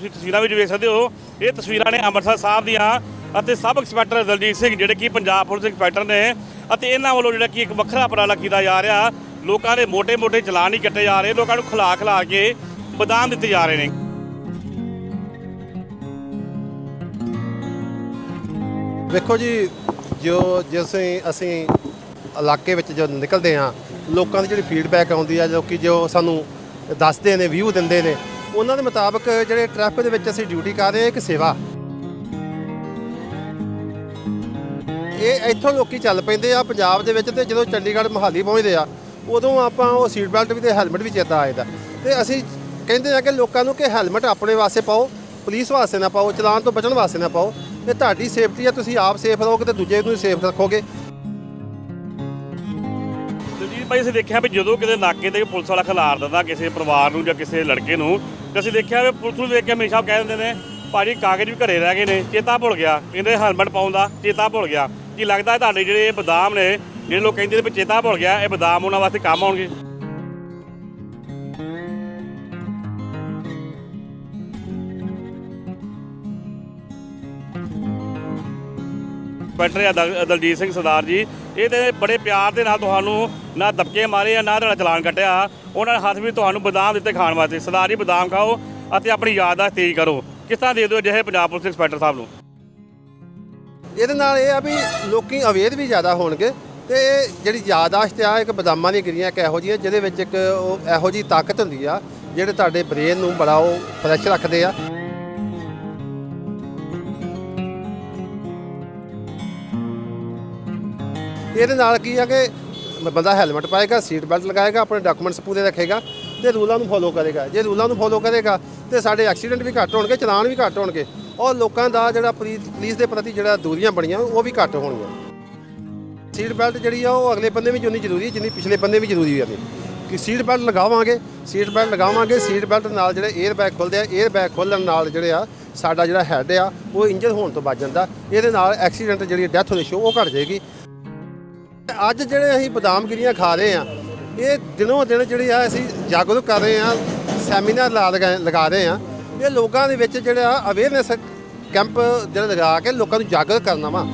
ਤੁਸੀਂ ਤਸਵੀਰਾਂ ਵਿੱਚ ਵੇਖ ਸਕਦੇ ਹੋ, ਇਹ ਤਸਵੀਰਾਂ ਨੇ ਅੰਮ੍ਰਿਤਸਰ ਸਾਹਿਬ ਦੀਆਂ ਅਤੇ ਸਬ ਇੰਸਪੈਕਟਰ ਦਲਜੀਤ ਸਿੰਘ ਜਿਹੜੇ ਕਿ ਪੰਜਾਬ ਪੁਲਿਸ ਇੰਸਪੈਕਟਰ ਨੇ ਅਤੇ ਇਹਨਾਂ ਵੱਲੋਂ ਜਿਹੜਾ ਕਿ ਇੱਕ ਵੱਖਰਾ ਉਪਰਾਲਾ ਕੀਤਾ ਜਾ ਰਿਹਾ, ਲੋਕਾਂ ਦੇ ਮੋٹے-ਮੋٹے ਚਲਾਨ ਹੀ ਕੱਟੇ ਜਾ ਰਹੇ, ਲੋਕਾਂ ਨੂੰ ਖਲਾ ਖਲਾ ਕੇ ਬਦਾਮ ਦਿੱਤੇ ਜਾ ਰਹੇ ਨੇ। ਵੇਖੋ ਜੀ, ਜੋ ਜਿਵੇਂ ਅਸੀਂ ਇਲਾਕੇ ਵਿੱਚ ਜੋ ਨਿਕਲਦੇ ਹਾਂ, ਲੋਕਾਂ ਦੀ ਜਿਹੜੀ ਫੀਡਬੈਕ ਆਉਂਦੀ ਆ, ਜੋ ਜੋ ਸਾਨੂੰ ਦੱਸਦੇ ਨੇ ਵਿਊ ਦਿੰਦੇ ਨੇ ਉਹਨਾਂ ਦੇ ਮੁਤਾਬਕ ਜਿਹੜੇ ਟ੍ਰੈਫਿਕ ਦੇ ਵਿੱਚ ਅਸੀਂ ਡਿਊਟੀ ਕਰ ਰਹੇ ਹਾਂ, ਇੱਕ ਸੇਵਾ। ਇਹ ਇੱਥੋਂ ਲੋਕੀ ਚੱਲ ਪੈਂਦੇ ਆ ਪੰਜਾਬ ਦੇ ਵਿੱਚ ਤੇ ਜਦੋਂ ਚੰਡੀਗੜ੍ਹ ਮੋਹਾਲੀ ਪਹੁੰਚਦੇ ਆ, ਉਦੋਂ ਆਪਾਂ ਉਹ ਸੀਟ ਬੈਲਟ ਵੀ ਤੇ ਹੈਲਮਟ ਵੀ ਚੇਤਾ ਆ ਜਾਂਦਾ। ਤੇ ਅਸੀਂ ਕਹਿੰਦੇ ਆ ਕਿ ਲੋਕਾਂ ਨੂੰ ਕਿ ਹੈਲਮਟ ਆਪਣੇ ਵਾਸਤੇ ਪਾਓ ਪੁਲਿਸ ਵਾਸਤੇ ਨਾ ਪਾਓ, ਚਲਾਨ ਤੋਂ ਬਚਣ ਵਾਸਤੇ ਨਾ ਪਾਓ। ਇਹ ਤੁਹਾਡੀ ਸੇਫਟੀ ਆ, ਤੁਸੀਂ ਆਪ ਸੇਫ ਰਹੋਗੇ ਤੇ ਦੂਜੇ ਨੂੰ ਸੇਫ ਰੱਖੋਗੇ। ਦਲਜੀਤ ਭਾਈ, ਅਸੀਂ ਦੇਖਿਆ ਵੀ ਜਦੋਂ ਕਿਤੇ ਨਾਕੇ ਤੇ ਪੁਲਿਸ ਵਾਲਾ ਖਿਲਾਰ ਦਿੰਦਾ ਕਿਸੇ ਪਰਿਵਾਰ ਨੂੰ ਜਾਂ ਕਿਸੇ ਲੜਕੇ ਨੂੰ ਤੇ ਅਸੀਂ ਦੇਖਿਆ ਵੀ ਪੁਲਿਸ ਨੂੰ ਦੇਖ ਕੇ ਹਮੇਸ਼ਾ ਕਹਿ ਦਿੰਦੇ ਨੇ, ਭਾਜੀ ਕਾਗਜ਼ ਵੀ ਘਰੇ ਰਹਿ ਗਏ ਨੇ, ਚੇਤਾ ਭੁੱਲ ਗਿਆ। ਕਹਿੰਦੇ ਹੈਲਮਟ ਪਾਉਣ ਦਾ ਚੇਤਾ ਭੁੱਲ ਗਿਆ। ਕੀ ਲੱਗਦਾ ਤੁਹਾਡੇ ਜਿਹੜੇ ਇਹ ਬਦਾਮ ਨੇ, ਜਿਹੜੇ ਲੋਕ ਕਹਿੰਦੇ ਨੇ ਵੀ ਚੇਤਾ ਭੁੱਲ ਗਿਆ, ਇਹ ਬਦਾਮ ਉਹਨਾਂ ਵਾਸਤੇ ਕੰਮ ਆਉਣਗੇ? ਇੰਸਪੈਕਟਰ ਆ ਦਲ- ਦਲਜੀਤ ਸਿੰਘ ਸਰਦਾਰ ਜੀ। ਇਹਦੇ ਬੜੇ ਪਿਆਰ ਦੇ ਨਾਲ ਤੁਹਾਨੂੰ ਨਾ ਦਬਕੇ ਮਾਰੇ ਆ, ਨਾ ਤੁਹਾਡਾ ਚਲਾਨ ਕੱਟਿਆ। ਉਹਨਾਂ ਨੇ ਹੱਥ ਵੀ ਤੁਹਾਨੂੰ ਬਦਾਮ ਦਿੱਤੇ ਖਾਣ ਵਾਸਤੇ। ਸਰਦਾਰ ਜੀ, ਬਦਾਮ ਖਾਓ ਅਤੇ ਆਪਣੀ ਯਾਦਾਸ਼ਤ ਤੇਜ਼ ਕਰੋ। ਕਿਸ ਤਰ੍ਹਾਂ ਦੇ ਦਿਓ ਅਜਿਹੇ ਪੰਜਾਬ ਪੁਲਿਸ ਇੰਸਪੈਕਟਰ ਸਾਹਿਬ ਨੂੰ? ਇਹਦੇ ਨਾਲ ਇਹ ਆ ਵੀ ਲੋਕੀ ਅਵੇਅਰ ਵੀ ਜ਼ਿਆਦਾ ਹੋਣਗੇ ਤੇ ਇਹ ਜਿਹੜੀ ਯਾਦਾਸ਼ਤ ਆ, ਇੱਕ ਬਦਾਮਾਂ ਦੀਆਂ ਗਿਰੀਆਂ ਇੱਕ ਇਹੋ ਜਿਹੀਆਂ, ਜਿਹਦੇ ਵਿੱਚ ਇੱਕ ਉਹ ਇਹੋ ਜਿਹੀ ਤਾਕਤ ਹੁੰਦੀ ਆ, ਜਿਹੜੇ ਤੁਹਾਡੇ ਬ੍ਰੇਨ ਨੂੰ ਬੜਾ ਉਹ ਫਰੈਸ਼ ਰੱਖਦੇ ਆ। ਇਹਦੇ ਨਾਲ ਕੀ ਆ ਕਿ ਬੰਦਾ ਹੈਲਮਟ ਪਾਏਗਾ ਸੀਟ ਬੈਲਟ ਲਗਾਏਗਾ, ਆਪਣੇ ਡਾਕੂਮੈਂਟਸ ਪੂਰੇ ਰੱਖੇਗਾ ਤੇ ਰੂਲਾਂ ਨੂੰ ਫੋਲੋ ਕਰੇਗਾ। ਜੇ ਰੂਲਾਂ ਨੂੰ ਫੋਲੋ ਕਰੇਗਾ ਤੇ ਸਾਡੇ ਐਕਸੀਡੈਂਟ ਵੀ ਘੱਟ ਹੋਣਗੇ, ਚਲਾਨ ਵੀ ਘੱਟ ਹੋਣਗੇ ਔਰ ਲੋਕਾਂ ਦਾ ਜਿਹੜਾ ਪੁਲਿਸ ਪੁਲਿਸ ਦੇ ਪ੍ਰਤੀ ਜਿਹੜਾ ਦੂਰੀਆਂ ਬਣੀਆਂ, ਉਹ ਵੀ ਘੱਟ ਹੋਣਗੀਆਂ। ਸੀਟ ਬੈਲਟ ਜਿਹੜੀ ਆ, ਉਹ ਅਗਲੇ ਬੰਦੇ ਵੀ ਉਨੀ ਜ਼ਰੂਰੀ ਹੈ, ਜਿੰਨੀ ਪਿਛਲੇ ਬੰਦੇ ਵੀ ਜ਼ਰੂਰੀ ਹੈ ਕਿ ਸੀਟ ਬੈਲਟ ਲਗਾਵਾਂਗੇ ਸੀਟ ਬੈਲਟ ਲਗਾਵਾਂਗੇ ਸੀਟ ਬੈਲਟ ਨਾਲ ਜਿਹੜੇ 에ਅਰ ਬੈਗ ਖੁੱਲਦੇ ਆ 에ਅਰ ਬੈਗ ਖੋਲਣ ਨਾਲ ਜਿਹੜੇ ਆ, ਸਾਡਾ ਜਿਹੜਾ ਹੈੱਡ ਆ, ਉਹ ਇੰਜਰ ਹੋਣ ਤੋਂ ਬਚ ਜਾਂਦਾ। ਇਹਦੇ ਨਾਲ ਐਕਸੀਡੈਂਟ ਜਿਹੜੀ ਡੈਥ ਰੇਸ਼ੋ ਉਹ ਘਟ ਜਾਏਗੀ। ਅੱਜ ਜਿਹੜੇ ਅਸੀਂ ਬਦਾਮਗਿਰੀਆਂ ਖਾ ਰਹੇ ਆ ਇਹ ਦਿਨੋਂ ਦਿਨ ਜਿਹੜੀ ਆ ਅਸੀਂ ਜਾਗਰੂਕ ਕਰ ਰਹੇ ਆ ਸੈਮੀਨਾਰ ਲਾ ਲਗਾ ਲਗਾ ਰਹੇ ਆ ਇਹ ਲੋਕਾਂ ਦੇ ਵਿੱਚ ਜਿਹੜਾ ਅਵੇਅਰਨੈਸ ਕੈਂਪ ਜਿਹੜਾ ਲਗਾ ਕੇ ਲੋਕਾਂ ਨੂੰ ਜਾਗਰੂਕ ਕਰਨਾ ਵਾ।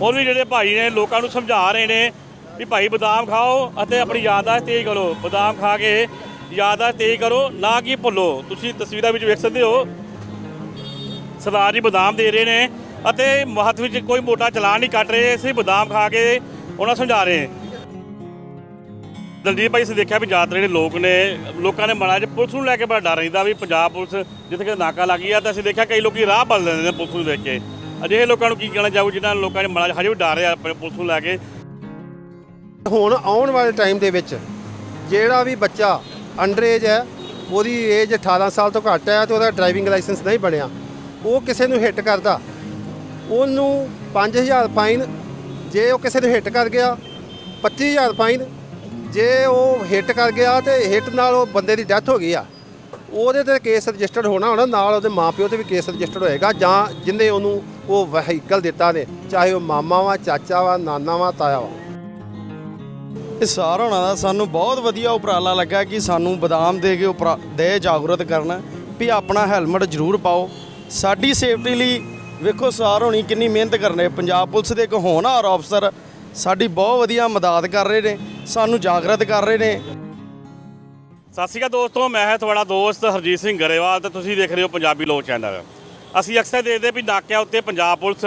ਹੋਰ ਵੀ ਜਿਹੜੇ ਭਾਈ ਨੇ ਲੋਕਾਂ ਨੂੰ ਸਮਝਾ ਰਹੇ ਨੇ ਵੀ ਭਾਈ ਬਦਾਮ ਖਾਓ ਅਤੇ ਆਪਣੀ ਯਾਦਾਸ਼ਤ ਤੇਜ਼ ਕਰੋ। ਬਦਾਮ ਖਾ ਕੇ ਯਾਦਾਸ਼ਤ ਤੇਜ਼ ਕਰੋ, ਨਾ ਕਿ ਭੁੱਲੋ। ਤੁਸੀਂ ਤਸਵੀਰਾਂ ਵਿੱਚ ਵੇਖ ਸਕਦੇ ਹੋ ਸਰਦਾਰ ਜੀ ਬਦਾਮ ਦੇ ਰਹੇ ਨੇ ਅਤੇ ਹੱਥ ਵਿੱਚ ਕੋਈ ਮੋਟਾ ਚਲਾਨ ਨਹੀਂ ਕੱਟ ਰਹੇ, ਅਸੀਂ ਬਦਾਮ ਖਾ ਕੇ ਉਹਨਾਂ ਸਮਝਾ ਰਹੇ ਦਲਜੀਤ ਭਾਈ, ਅਸੀਂ ਦੇਖਿਆ ਵੀ ਜ਼ਿਆਦਾਤਰ ਜਿਹੜੇ ਲੋਕ ਨੇ, ਲੋਕਾਂ ਨੇ ਮਨਾਂ 'ਚ ਪੁਲਿਸ ਨੂੰ ਲੈ ਕੇ ਬੜਾ ਡਰ ਰਹਿੰਦਾ ਵੀ ਪੰਜਾਬ ਪੁਲਿਸ ਜਿੱਥੇ ਕਿ ਨਾਕਾ ਲੱਗੀ ਆ, ਤਾਂ ਅਸੀਂ ਦੇਖਿਆ ਕਈ ਲੋਕੀ ਰਾਹ ਬਦਲ ਦਿੰਦੇ ਨੇ ਪੁਲਿਸ ਨੂੰ ਦੇਖ ਕੇ। ਅਜਿਹੇ ਲੋਕਾਂ ਨੂੰ ਕੀ ਕਹਿਣਾ ਚਾਹੋ ਜਿਨ੍ਹਾਂ ਲੋਕਾਂ ਦੇ ਮਨਾਂ 'ਚ ਹਜੇ ਵੀ ਡਰ ਆ ਆਪਣੇ ਪੁਲਿਸ ਨੂੰ ਲੈ ਕੇ? ਹੁਣ ਆਉਣ ਵਾਲੇ ਟਾਈਮ ਦੇ ਵਿੱਚ ਜਿਹੜਾ ਵੀ ਬੱਚਾ ਅੰਡਰ ਏਜ ਹੈ, ਉਹਦੀ ਏਜ 18 ਸਾਲ ਤੋਂ ਘੱਟ ਹੈ ਤੇ ਉਹਦਾ ਡਰਾਈਵਿੰਗ ਲਾਇਸੈਂਸ ਨਹੀਂ ਬਣਿਆ। ਉਹ ਕਿਸੇ ਨੂੰ ਹਿੱਟ ਕਰਦਾ। ਉਹਨੂੰ 5000 ਫਾਈਨ ਜੇ ਉਹ ਕਿਸੇ ਨੂੰ ਹਿੱਟ ਕਰ ਗਿਆ 25000 ਫਾਈਨ ਜੇ ਉਹ ਹਿੱਟ ਕਰ ਗਿਆ ਤੇ ਹਿੱਟ ਨਾਲ ਉਹ ਬੰਦੇ ਦੀ ਡੈਥ ਹੋ ਗਈ ਆ। ਉਹਦੇ ਤੇ ਕੇਸ ਰਜਿਸਟਰਡ ਹੋਣਾ ਹੋਣਾ, ਨਾਲ ਉਹਦੇ ਮਾਪਿਓ ਤੇ ਵੀ ਕੇਸ ਰਜਿਸਟਰਡ ਹੋਏਗਾ, ਜਾਂ ਜਿੰਨੇ ਉਹਨੂੰ ਉਹ ਵਹੀਕਲ ਦਿੱਤਾ ਨੇ, ਚਾਹੇ ਉਹ ਮਾਮਾ ਵਾ, ਚਾਚਾ ਵਾ, ਨਾਨਾ ਵਾ, ਤਾਇਆ ਵਾ। ਇਹ ਸਾਰ ਹੋਣਾ ਦਾ ਸਾਨੂੰ ਬਹੁਤ ਵਧੀਆ ਉਪਰਾਲਾ ਲੱਗਾ ਕਿ ਸਾਨੂੰ ਬਦਾਮ ਦੇ ਕੇ ਉਪਰਾ ਦੇ ਜਾਗਰੂਕ ਕਰਨਾ, ਵੀ ਆਪਣਾ ਹੈਲਮਟ ਜ਼ਰੂਰ ਪਾਓ। ਸਾਡੀ ਸੇਫਟੀ ਲਈ ਵੇਖੋ ਸਾਰ ਹੋਣੀ ਕਿੰਨੀ ਮਿਹਨਤ ਕਰਨੇ ਪੰਜਾਬ ਪੁਲਿਸ ਦੇ ਇੱਕ ਹੋਣਹਾਰ ਅਫਸਰ ਸਾਡੀ ਬਹੁਤ ਵਧੀਆ ਮਦਦ ਕਰ ਰਹੇ ਨੇ, ਸਾਨੂੰ ਜਾਗਰਤ ਕਰ ਰਹੇ ਨੇ। ਸਤਿ ਸ਼੍ਰੀ ਅਕਾਲ ਦੋਸਤੋ, ਮੈਂ ਹਾਂ ਤੁਹਾਡਾ ਦੋਸਤ ਹਰਜੀਤ ਸਿੰਘ ਗਰੇਵਾਲ ਤੇ ਤੁਸੀਂ ਦੇਖ ਰਹੇ ਹੋ ਪੰਜਾਬੀ ਲੋਕ ਚੈਨਲ। ਅਸੀਂ ਅਕਸਰ ਦੇਖਦੇ ਵੀ ਨਾਕਿਆਂ ਉੱਤੇ ਪੰਜਾਬ ਪੁਲਿਸ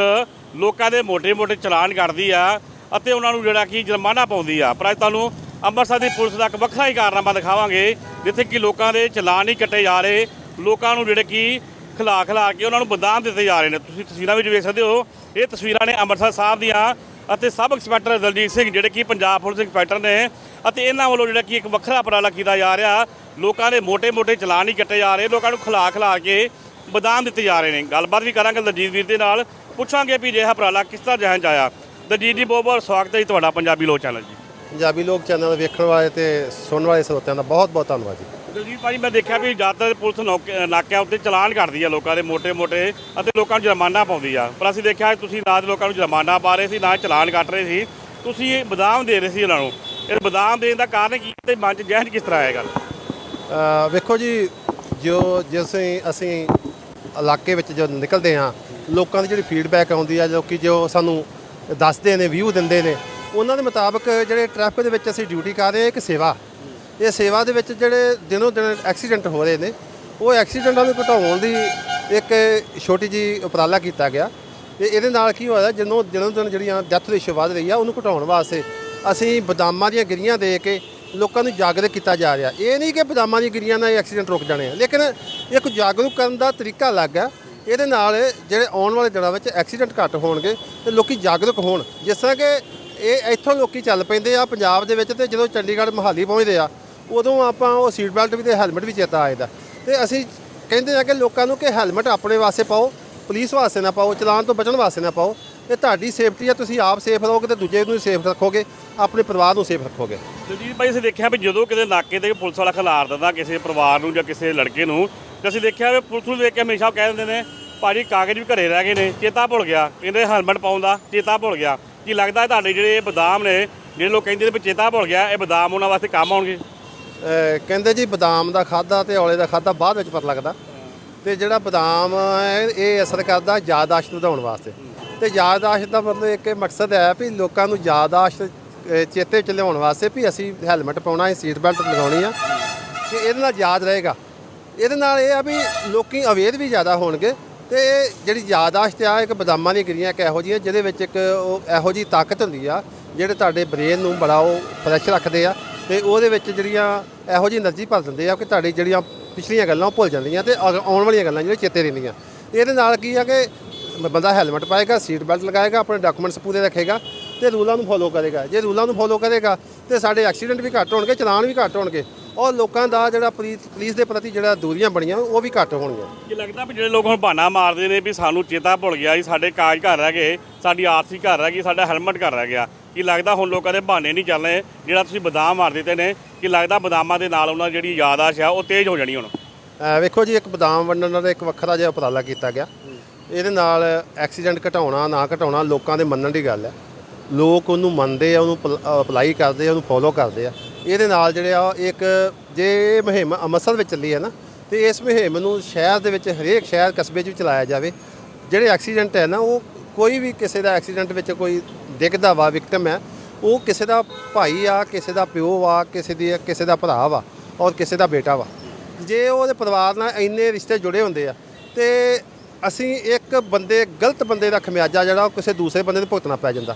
ਲੋਕਾਂ ਦੇ ਮੋਟੇ-ਮੋਟੇ ਚਲਾਨ ਕਰਦੀ ਆ ਅਤੇ ਉਹਨਾਂ ਨੂੰ ਜਿਹੜਾ ਕਿ ਜੁਰਮਾਨਾ ਪਾਉਂਦੀ ਆ। ਪਰ ਅੱਜ ਤੁਹਾਨੂੰ ਅੰਮ੍ਰਿਤਸਰ ਦੀ ਪੁਲਿਸ ਦਾ ਇੱਕ ਵੱਖਰਾ ਹੀ ਕਾਰਨਾਮਾ ਦਿਖਾਵਾਂਗੇ, ਜਿੱਥੇ ਕਿ ਲੋਕਾਂ ਦੇ ਚਲਾਨ ਹੀ ਕੱਟੇ ਜਾ ਰਹੇ, ਲੋਕਾਂ ਨੂੰ ਜਿਹੜੇ ਕਿ ਖਿਲਾ ਖਿਲਾ ਕੇ ਉਹਨਾਂ ਨੂੰ ਬਦਾਨ ਦਿੱਤੇ ਜਾ ਰਹੇ ਨੇ। ਤੁਸੀਂ ਤਸਵੀਰਾਂ ਵਿੱਚ ਵੇਖ ਸਕਦੇ ਹੋ, ਇਹ ਤਸਵੀਰਾਂ ਨੇ ਅੰਮ੍ਰਿਤਸਰ ਸਾਹਿਬ ਦੀਆਂ ਅਤੇ ਸਬ ਇੰਸਪੈਕਟਰ ਦਲਜੀਤ ਸਿੰਘ, ਜਿਹੜੇ ਕਿ ਪੰਜਾਬ ਪੁਲਿਸ ਇੰਸਪੈਕਟਰ ਨੇ ਅਤੇ ਇਹਨਾਂ ਵੱਲੋਂ ਜਿਹੜਾ ਕਿ ਇੱਕ ਵੱਖਰਾ ਉਪਰਾਲਾ ਕੀਤਾ ਜਾ ਰਿਹਾ। ਲੋਕਾਂ ਦੇ ਮੋٹے-ਮੋٹے ਚਲਾਨ ਹੀ ਕੱਟੇ ਜਾ ਰਹੇ, ਲੋਕਾਂ ਨੂੰ ਖਿਲਾ ਖਿਲਾ ਕੇ ਬਦਾਨ ਦਿੱਤੇ ਜਾ ਰਹੇ ਨੇ। ਗੱਲਬਾਤ ਵੀ ਕਰਾਂਗੇ ਦਲਜੀਤ ਵੀਰ ਦੇ ਨਾਲ। ਪੁੱਛਾਂਗੇ ਵੀ ਜਿਹੜਾ ਉਪਰਾਲਾ ਕਿਸ ਤਰ੍ਹਾਂ ਜਹਾਂ ਜਾਇਆ। ਦਲਜੀਤ ਜੀ, ਬਹੁਤ ਬਹੁਤ ਸਵਾਗਤ ਹੈ ਤੁਹਾਡਾ ਪੰਜਾਬੀ ਲੋਕ ਚੈਨਲ ਜੀ। ਪੰਜਾਬੀ ਲੋਕ ਚੈਨਲ ਵੇਖਣ ਵਾਲੇ ਤੇ ਸੁਣਨ ਵਾਲੇ ਸਰੋਤਿਆਂ ਦਾ ਬਹੁਤ ਬਹੁਤ ਧੰਨਵਾਦ ਜੀ। ਦਲਜੀਤ ਭਾਜੀ, ਮੈਂ ਦੇਖਿਆ ਵੀ ਜ਼ਿਆਦਾਤਰ ਪੁਲਿਸ ਨੌਕ- ਨਾਕਿਆਂ ਉੱਤੇ ਚਲਾਨ ਕਰਦੀ ਆ ਲੋਕਾਂ ਦੇ ਮੋਟੇ ਮੋਟੇ ਅਤੇ ਲੋਕਾਂ ਨੂੰ ਜੁਰਮਾਨਾ ਪਾਉਂਦੀ ਆ। ਪਰ ਅਸੀਂ ਦੇਖਿਆ ਤੁਸੀਂ ਨਾ ਤਾਂ ਲੋਕਾਂ ਨੂੰ ਜੁਰਮਾਨਾ ਪਾ ਰਹੇ ਸੀ, ਨਾ ਚਲਾਨ ਕੱਟ ਰਹੇ ਸੀ। ਤੁਸੀਂ ਇਹ ਬਦਾਮ ਦੇ ਰਹੇ ਸੀ ਇਹਨਾਂ ਨੂੰ। ਇਹ ਬਦਾਮ ਦੇਣ ਦਾ ਕਾਰਨ ਕੀ ਤੇ ਮਨ 'ਚ ਜ਼ਹਿਰ ਕਿਸ ਤਰ੍ਹਾਂ ਆਇਆ ਵੇਖੋ ਜੀ, ਜੋ ਜਿਸੇ ਅਸੀਂ ਇਲਾਕੇ ਵਿੱਚ ਜੋ ਨਿਕਲਦੇ ਹਾਂ, ਲੋਕਾਂ ਦੀ ਜਿਹੜੀ ਫੀਡਬੈਕ ਆਉਂਦੀ ਆ ਲੋਕੀ ਜੋ ਸਾਨੂੰ ਦੱਸਦੇ ਨੇ ਵਿਊ ਦਿੰਦੇ ਨੇ, ਉਹਨਾਂ ਦੇ ਮੁਤਾਬਕ ਜਿਹੜੇ ਟ੍ਰੈਫਿਕ ਦੇ ਵਿੱਚ ਅਸੀਂ ਡਿਊਟੀ ਕਰ ਰਹੇ ਇੱਕ ਸੇਵਾ। ਇਹ ਸੇਵਾ ਦੇ ਵਿੱਚ ਜਿਹੜੇ ਦਿਨੋਂ ਦਿਨ ਐਕਸੀਡੈਂਟ ਹੋ ਰਹੇ ਨੇ, ਉਹ ਐਕਸੀਡੈਂਟਾਂ ਨੂੰ ਘਟਾਉਣ ਦੀ ਇੱਕ ਛੋਟੀ ਜੀ ਉਪਰਾਲਾ ਕੀਤਾ ਗਿਆ। ਤੇ ਇਹਦੇ ਨਾਲ ਕੀ ਹੋਇਆ ਜਦੋਂ ਦਿਨੋ ਦਿਨ ਜਿਹੜੀਆਂ ਡੈਥ ਰੇਸ਼ੋ ਵੱਧ ਰਹੀ ਆ, ਉਹਨੂੰ ਘਟਾਉਣ ਵਾਸਤੇ ਅਸੀਂ ਬਦਾਮਾਂ ਦੀਆਂ ਗਿਰੀਆਂ ਦੇ ਕੇ ਲੋਕਾਂ ਨੂੰ ਜਾਗਰੂਕ ਕੀਤਾ ਜਾ ਰਿਹਾ। ਇਹ ਨਹੀਂ ਕਿ ਬਦਾਮਾਂ ਦੀਆਂ ਗਿਰੀਆਂ ਨਾਲ ਐਕਸੀਡੈਂਟ ਰੁਕ ਜਾਣੇ ਆ, ਲੇਕਿਨ ਇੱਕ ਜਾਗਰੂਕ ਕਰਨ ਦਾ ਤਰੀਕਾ ਅਲੱਗ ਆ। ਇਹਦੇ ਨਾਲ ਜਿਹੜੇ ਆਉਣ ਵਾਲੇ ਦਿਨਾਂ ਵਿੱਚ ਐਕਸੀਡੈਂਟ ਘੱਟ ਹੋਣਗੇ ਤੇ ਲੋਕੀ ਜਾਗਰੂਕ ਹੋਣ। ਜਿਸ ਤਰ੍ਹਾਂ ਕਿ ਇਹ ਇੱਥੋਂ ਲੋਕੀ ਚੱਲ ਪੈਂਦੇ ਆ ਪੰਜਾਬ ਦੇ ਵਿੱਚ ਤੇ ਜਦੋਂ ਚੰਡੀਗੜ੍ਹ ਮੋਹਾਲੀ ਪਹੁੰਚਦੇ ਆ ਉਦੋਂ ਆਪਾਂ ਉਹ ਸੀਟ ਬੈਲਟ ਵੀ ਤੇ ਹੈਲਮਟ ਵੀ ਚੇਤਾ ਆ ਜਾਂਦਾ। ਤੇ ਅਸੀਂ ਕਹਿੰਦੇ ਆ ਕਿ ਲੋਕਾਂ ਨੂੰ ਕਿ ਹੈਲਮਟ ਆਪਣੇ ਵਾਸਤੇ ਪਾਓ ਪੁਲਿਸ ਵਾਸਤੇ ਨਾ ਪਾਓ, ਚਲਾਨ ਤੋਂ ਬਚਣ ਵਾਸਤੇ ਨਾ ਪਾਓ। ਇਹ ਤੁਹਾਡੀ ਸੇਫਟੀ ਆ, ਤੁਸੀਂ ਆਪ ਸੇਫ ਰਹੋਗੇ ਤੇ ਦੂਜੇ ਨੂੰ ਸੇਫ ਰੱਖੋਗੇ, ਆਪਣੇ ਪਰਿਵਾਰ ਨੂੰ ਸੇਫ ਰੱਖੋਗੇ। ਦਲਜੀਤ ਭਾਈ, ਅਸੀਂ ਦੇਖਿਆ ਵੀ ਜਦੋਂ ਕਿਤੇ ਨਾਕੇ ਤੇ ਪੁਲਿਸ ਵਾਲਾ ਖਿਲਾਰ ਦਿੰਦਾ, ਕਿਸੇ ਪਰਿਵਾਰ ਨੂੰ ਜਾਂ ਕਿਸੇ ਲੜਕੇ ਨੂੰ, ਤੇ ਅਸੀਂ ਦੇਖਿਆ ਵੀ ਪੁਲਿਸ ਨੂੰ ਦੇਖ ਕੇ ਹਮੇਸ਼ਾ ਕਹਿ ਦਿੰਦੇ ਨੇ, ਭਾਜੀ, ਕਾਗਜ਼ ਵੀ ਘਰੇ ਰਹਿ ਗਏ ਨੇ, ਚੇਤਾ ਭੁੱਲ ਗਿਆ, ਕਹਿੰਦੇ ਹੈਲਮਟ ਪਾਉਂਦਾ ਚੇਤਾ ਭੁੱਲ ਗਿਆ। ਕੀ ਲੱਗਦਾ ਤੁਹਾਡੇ ਜਿਹੜੇ ਬਦਾਮ ਨੇ, ਜਿਹੜੇ ਲੋਕ ਕਹਿੰਦੇ ਨੇ ਵੀ ਚੇਤਾ ਭੁੱਲ ਗਿਆ, ਇਹ ਬਦਾਮ ਉਹਨਾਂ ਵਾਸਤੇ ਕੰਮ ਆਉਣਗੇ? ਕਹਿੰਦੇ ਜੀ ਬਦਾਮ ਦਾ ਖਾਦਾ ਤੇ ਔਲੇ ਦਾ ਖਾਦਾ ਬਾਅਦ ਵਿੱਚ ਪਤਾ ਲੱਗਦਾ। ਤੇ ਜਿਹੜਾ ਬਦਾਮ ਹੈ, ਇਹ ਅਸਰ ਕਰਦਾ ਯਾਦਾਸ਼ਤ ਵਧਾਉਣ ਵਾਸਤੇ। ਤੇ ਯਾਦਾਸ਼ਤ ਦਾ ਮਤਲਬ ਇੱਕ ਮਕਸਦ ਹੈ ਵੀ ਲੋਕਾਂ ਨੂੰ ਯਾਦਾਸ਼ਤ ਚੇਤੇ ਵਿੱਚ ਲਿਆਉਣ ਵਾਸਤੇ ਵੀ ਅਸੀਂ ਹੈਲਮਟ ਪਾਉਣਾ ਹੈ ਸੀਟ ਬੈਲਟ ਲਗਾਉਣੀ ਆ, ਕਿ ਇਹਦੇ ਨਾਲ ਯਾਦ ਰਹੇਗਾ। ਇਹਦੇ ਨਾਲ ਇਹ ਆ ਵੀ ਲੋਕੀ ਅਵੇਅਰ ਵੀ ਜ਼ਿਆਦਾ ਹੋਣਗੇ ਤੇ ਜਿਹੜੀ ਯਾਦਾਸ਼ਤ ਆ, ਇੱਕ ਬਦਾਮਾਂ ਦੀਆਂ ਗਿਰੀਆਂ ਇੱਕ ਇਹੋ ਜਿਹੀਆਂ, ਜਿਹਦੇ ਵਿੱਚ ਇੱਕ ਉਹ ਇਹੋ ਜਿਹੀ ਤਾਕਤ ਹੁੰਦੀ ਆ, ਜਿਹੜੇ ਤੁਹਾਡੇ ਬ੍ਰੇਨ ਨੂੰ ਬੜਾ ਉਹ ਫਰੈਸ਼ ਰੱਖਦੇ ਆ। ਤੇ ਉਹਦੇ ਵਿੱਚ ਜਿਹੜੀਆਂ ਇਹੋ ਜਿਹੀ એનર્ਜੀ ਭਰ ਦਿੰਦੇ ਆ ਕਿ ਤੁਹਾਡੀ ਜਿਹੜੀਆਂ ਪਿਛਲੀਆਂ ਗੱਲਾਂ ਉਹ ਭੁੱਲ ਜਾਂਦੀਆਂ ਤੇ ਅਗ- ਆਉਣ ਵਾਲੀਆਂ ਗੱਲਾਂ ਜਿਹੜੀਆਂ ਚੇਤੇ ਰਹਿੰਦੀਆਂ। ਇਹਦੇ ਨਾਲ ਕੀ ਆ ਕਿ ਬੰਦਾ ਹੈਲਮਟ ਪਾਏਗਾ ਸੀਟ ਬੈਲਟ ਲਗਾਏਗਾ, ਆਪਣੇ ਡਾਕੂਮੈਂਟਸ ਪੂਰੇ ਰੱਖੇਗਾ ਤੇ ਰੂਲਾਂ ਨੂੰ ਫੋਲੋ ਕਰੇਗਾ। ਜੇ ਰੂਲਾਂ ਨੂੰ ਫੋਲੋ ਕਰੇਗਾ ਤੇ ਸਾਡੇ ਐਕਸੀਡੈਂਟ ਵੀ ਘੱਟ ਹੋਣਗੇ, ਚਲਾਨ ਵੀ ਘੱਟ ਹੋਣਗੇ, ਔਰ ਲੋਕਾਂ ਦਾ ਜਿਹੜਾ ਪੁਲਿਸ ਪੁਲਿਸ ਦੇ ਪ੍ਰਤੀ ਜਿਹੜਾ ਦੂਰੀਆਂ ਬਣੀਆਂ, ਉਹ ਵੀ ਘੱਟ ਹੋਣਗੀਆਂ। ਇਹ ਲੱਗਦਾ ਵੀ ਜਿਹੜੇ ਲੋਕ ਹੁਣ ਬਹਾਨਾ ਮਾਰਦੇ ਨੇ ਵੀ ਸਾਨੂੰ ਚੇਤਾ ਭੁੱਲ ਗਿਆ ਜੀ, ਸਾਡੇ ਕਾਜ ਘਰ ਰਹਿ ਗਏ, ਸਾਡੀ ਆਰਸੀ ਘਰ ਰਹਿ ਗਈ, ਸਾਡਾ ਹੈਲਮਟ ਘਰ ਰਹਿ ਗਿਆ। ਕਿ ਲੱਗਦਾ ਹੁਣ ਲੋਕਾਂ ਦੇ ਬਹਾਨੇ ਨਹੀਂ ਚੱਲਣੇ ਜਿਹੜਾ ਤੁਸੀਂ ਬਦਾਮ ਮਾਰ ਦਿੱਤੇ ਨੇ, ਕਿ ਲੱਗਦਾ ਬਦਾਮਾਂ ਦੇ ਨਾਲ ਉਹਨਾਂ ਜਿਹੜੀ ਯਾਦਾਸ਼ਤ ਆ, ਉਹ ਤੇਜ਼ ਹੋ ਜਾਣੀ ਹੁਣ। ਵੇਖੋ ਜੀ, ਇੱਕ ਬਦਾਮ ਵੰਡਣ ਦਾ ਇੱਕ ਵੱਖਰਾ ਜਿਹਾ ਉਪਰਾਲਾ ਕੀਤਾ ਗਿਆ। ਇਹਦੇ ਨਾਲ ਐਕਸੀਡੈਂਟ ਘਟਾਉਣਾ, ਨਾ ਘਟਾਉਣਾ, ਲੋਕਾਂ ਦੇ ਮੰਨਣ ਦੀ ਗੱਲ ਹੈ। ਲੋਕ ਉਹਨੂੰ ਮੰਨਦੇ ਆ, ਉਹਨੂੰ ਅਪਲਾਈ ਕਰਦੇ ਆ, ਉਹਨੂੰ ਫੋਲੋ ਕਰਦੇ ਆ। ਇਹਦੇ ਨਾਲ ਜਿਹੜੇ ਆ ਇੱਕ ਜੇ ਇਹ ਮੁਹਿੰਮ ਅੰਮ੍ਰਿਤਸਰ ਵਿੱਚ ਚੱਲੀ ਹੈ ਨਾ, ਤੇ ਇਸ ਮੁਹਿੰਮ ਨੂੰ ਸ਼ਹਿਰ ਦੇ ਵਿੱਚ, ਹਰੇਕ ਸ਼ਹਿਰ ਕਸਬੇ 'ਚ ਵੀ ਚਲਾਇਆ ਜਾਵੇ। ਜਿਹੜੇ ਐਕਸੀਡੈਂਟ ਹੈ ਨਾ, ਉਹ ਕੋਈ ਵੀ ਕਿਸੇ ਦਾ ਐਕਸੀਡੈਂਟ ਵਿੱਚ ਕੋਈ ਡਿੱਗਦਾ ਵਾ ਵਿਕਟਮ ਹੈ ਉਹ ਕਿਸੇ ਦਾ ਭਾਈ ਆ, ਕਿਸੇ ਦਾ ਪਿਓ ਵਾ, ਕਿਸੇ ਦੀ, ਕਿਸੇ ਦਾ ਭਰਾ ਵਾ ਔਰ ਕਿਸੇ ਦਾ ਬੇਟਾ ਵਾ। ਜੇ ਉਹਦੇ ਪਰਿਵਾਰ ਨਾਲ ਇੰਨੇ ਰਿਸ਼ਤੇ ਜੁੜੇ ਹੁੰਦੇ ਆ, ਤੇ ਅਸੀਂ ਇੱਕ ਬੰਦੇ, ਗਲਤ ਬੰਦੇ ਦਾ ਖਮਿਆਜਾ ਜਿਹੜਾ ਉਹ ਕਿਸੇ ਦੂਸਰੇ ਬੰਦੇ ਨੂੰ ਭੁਗਤਣਾ ਪੈ ਜਾਂਦਾ।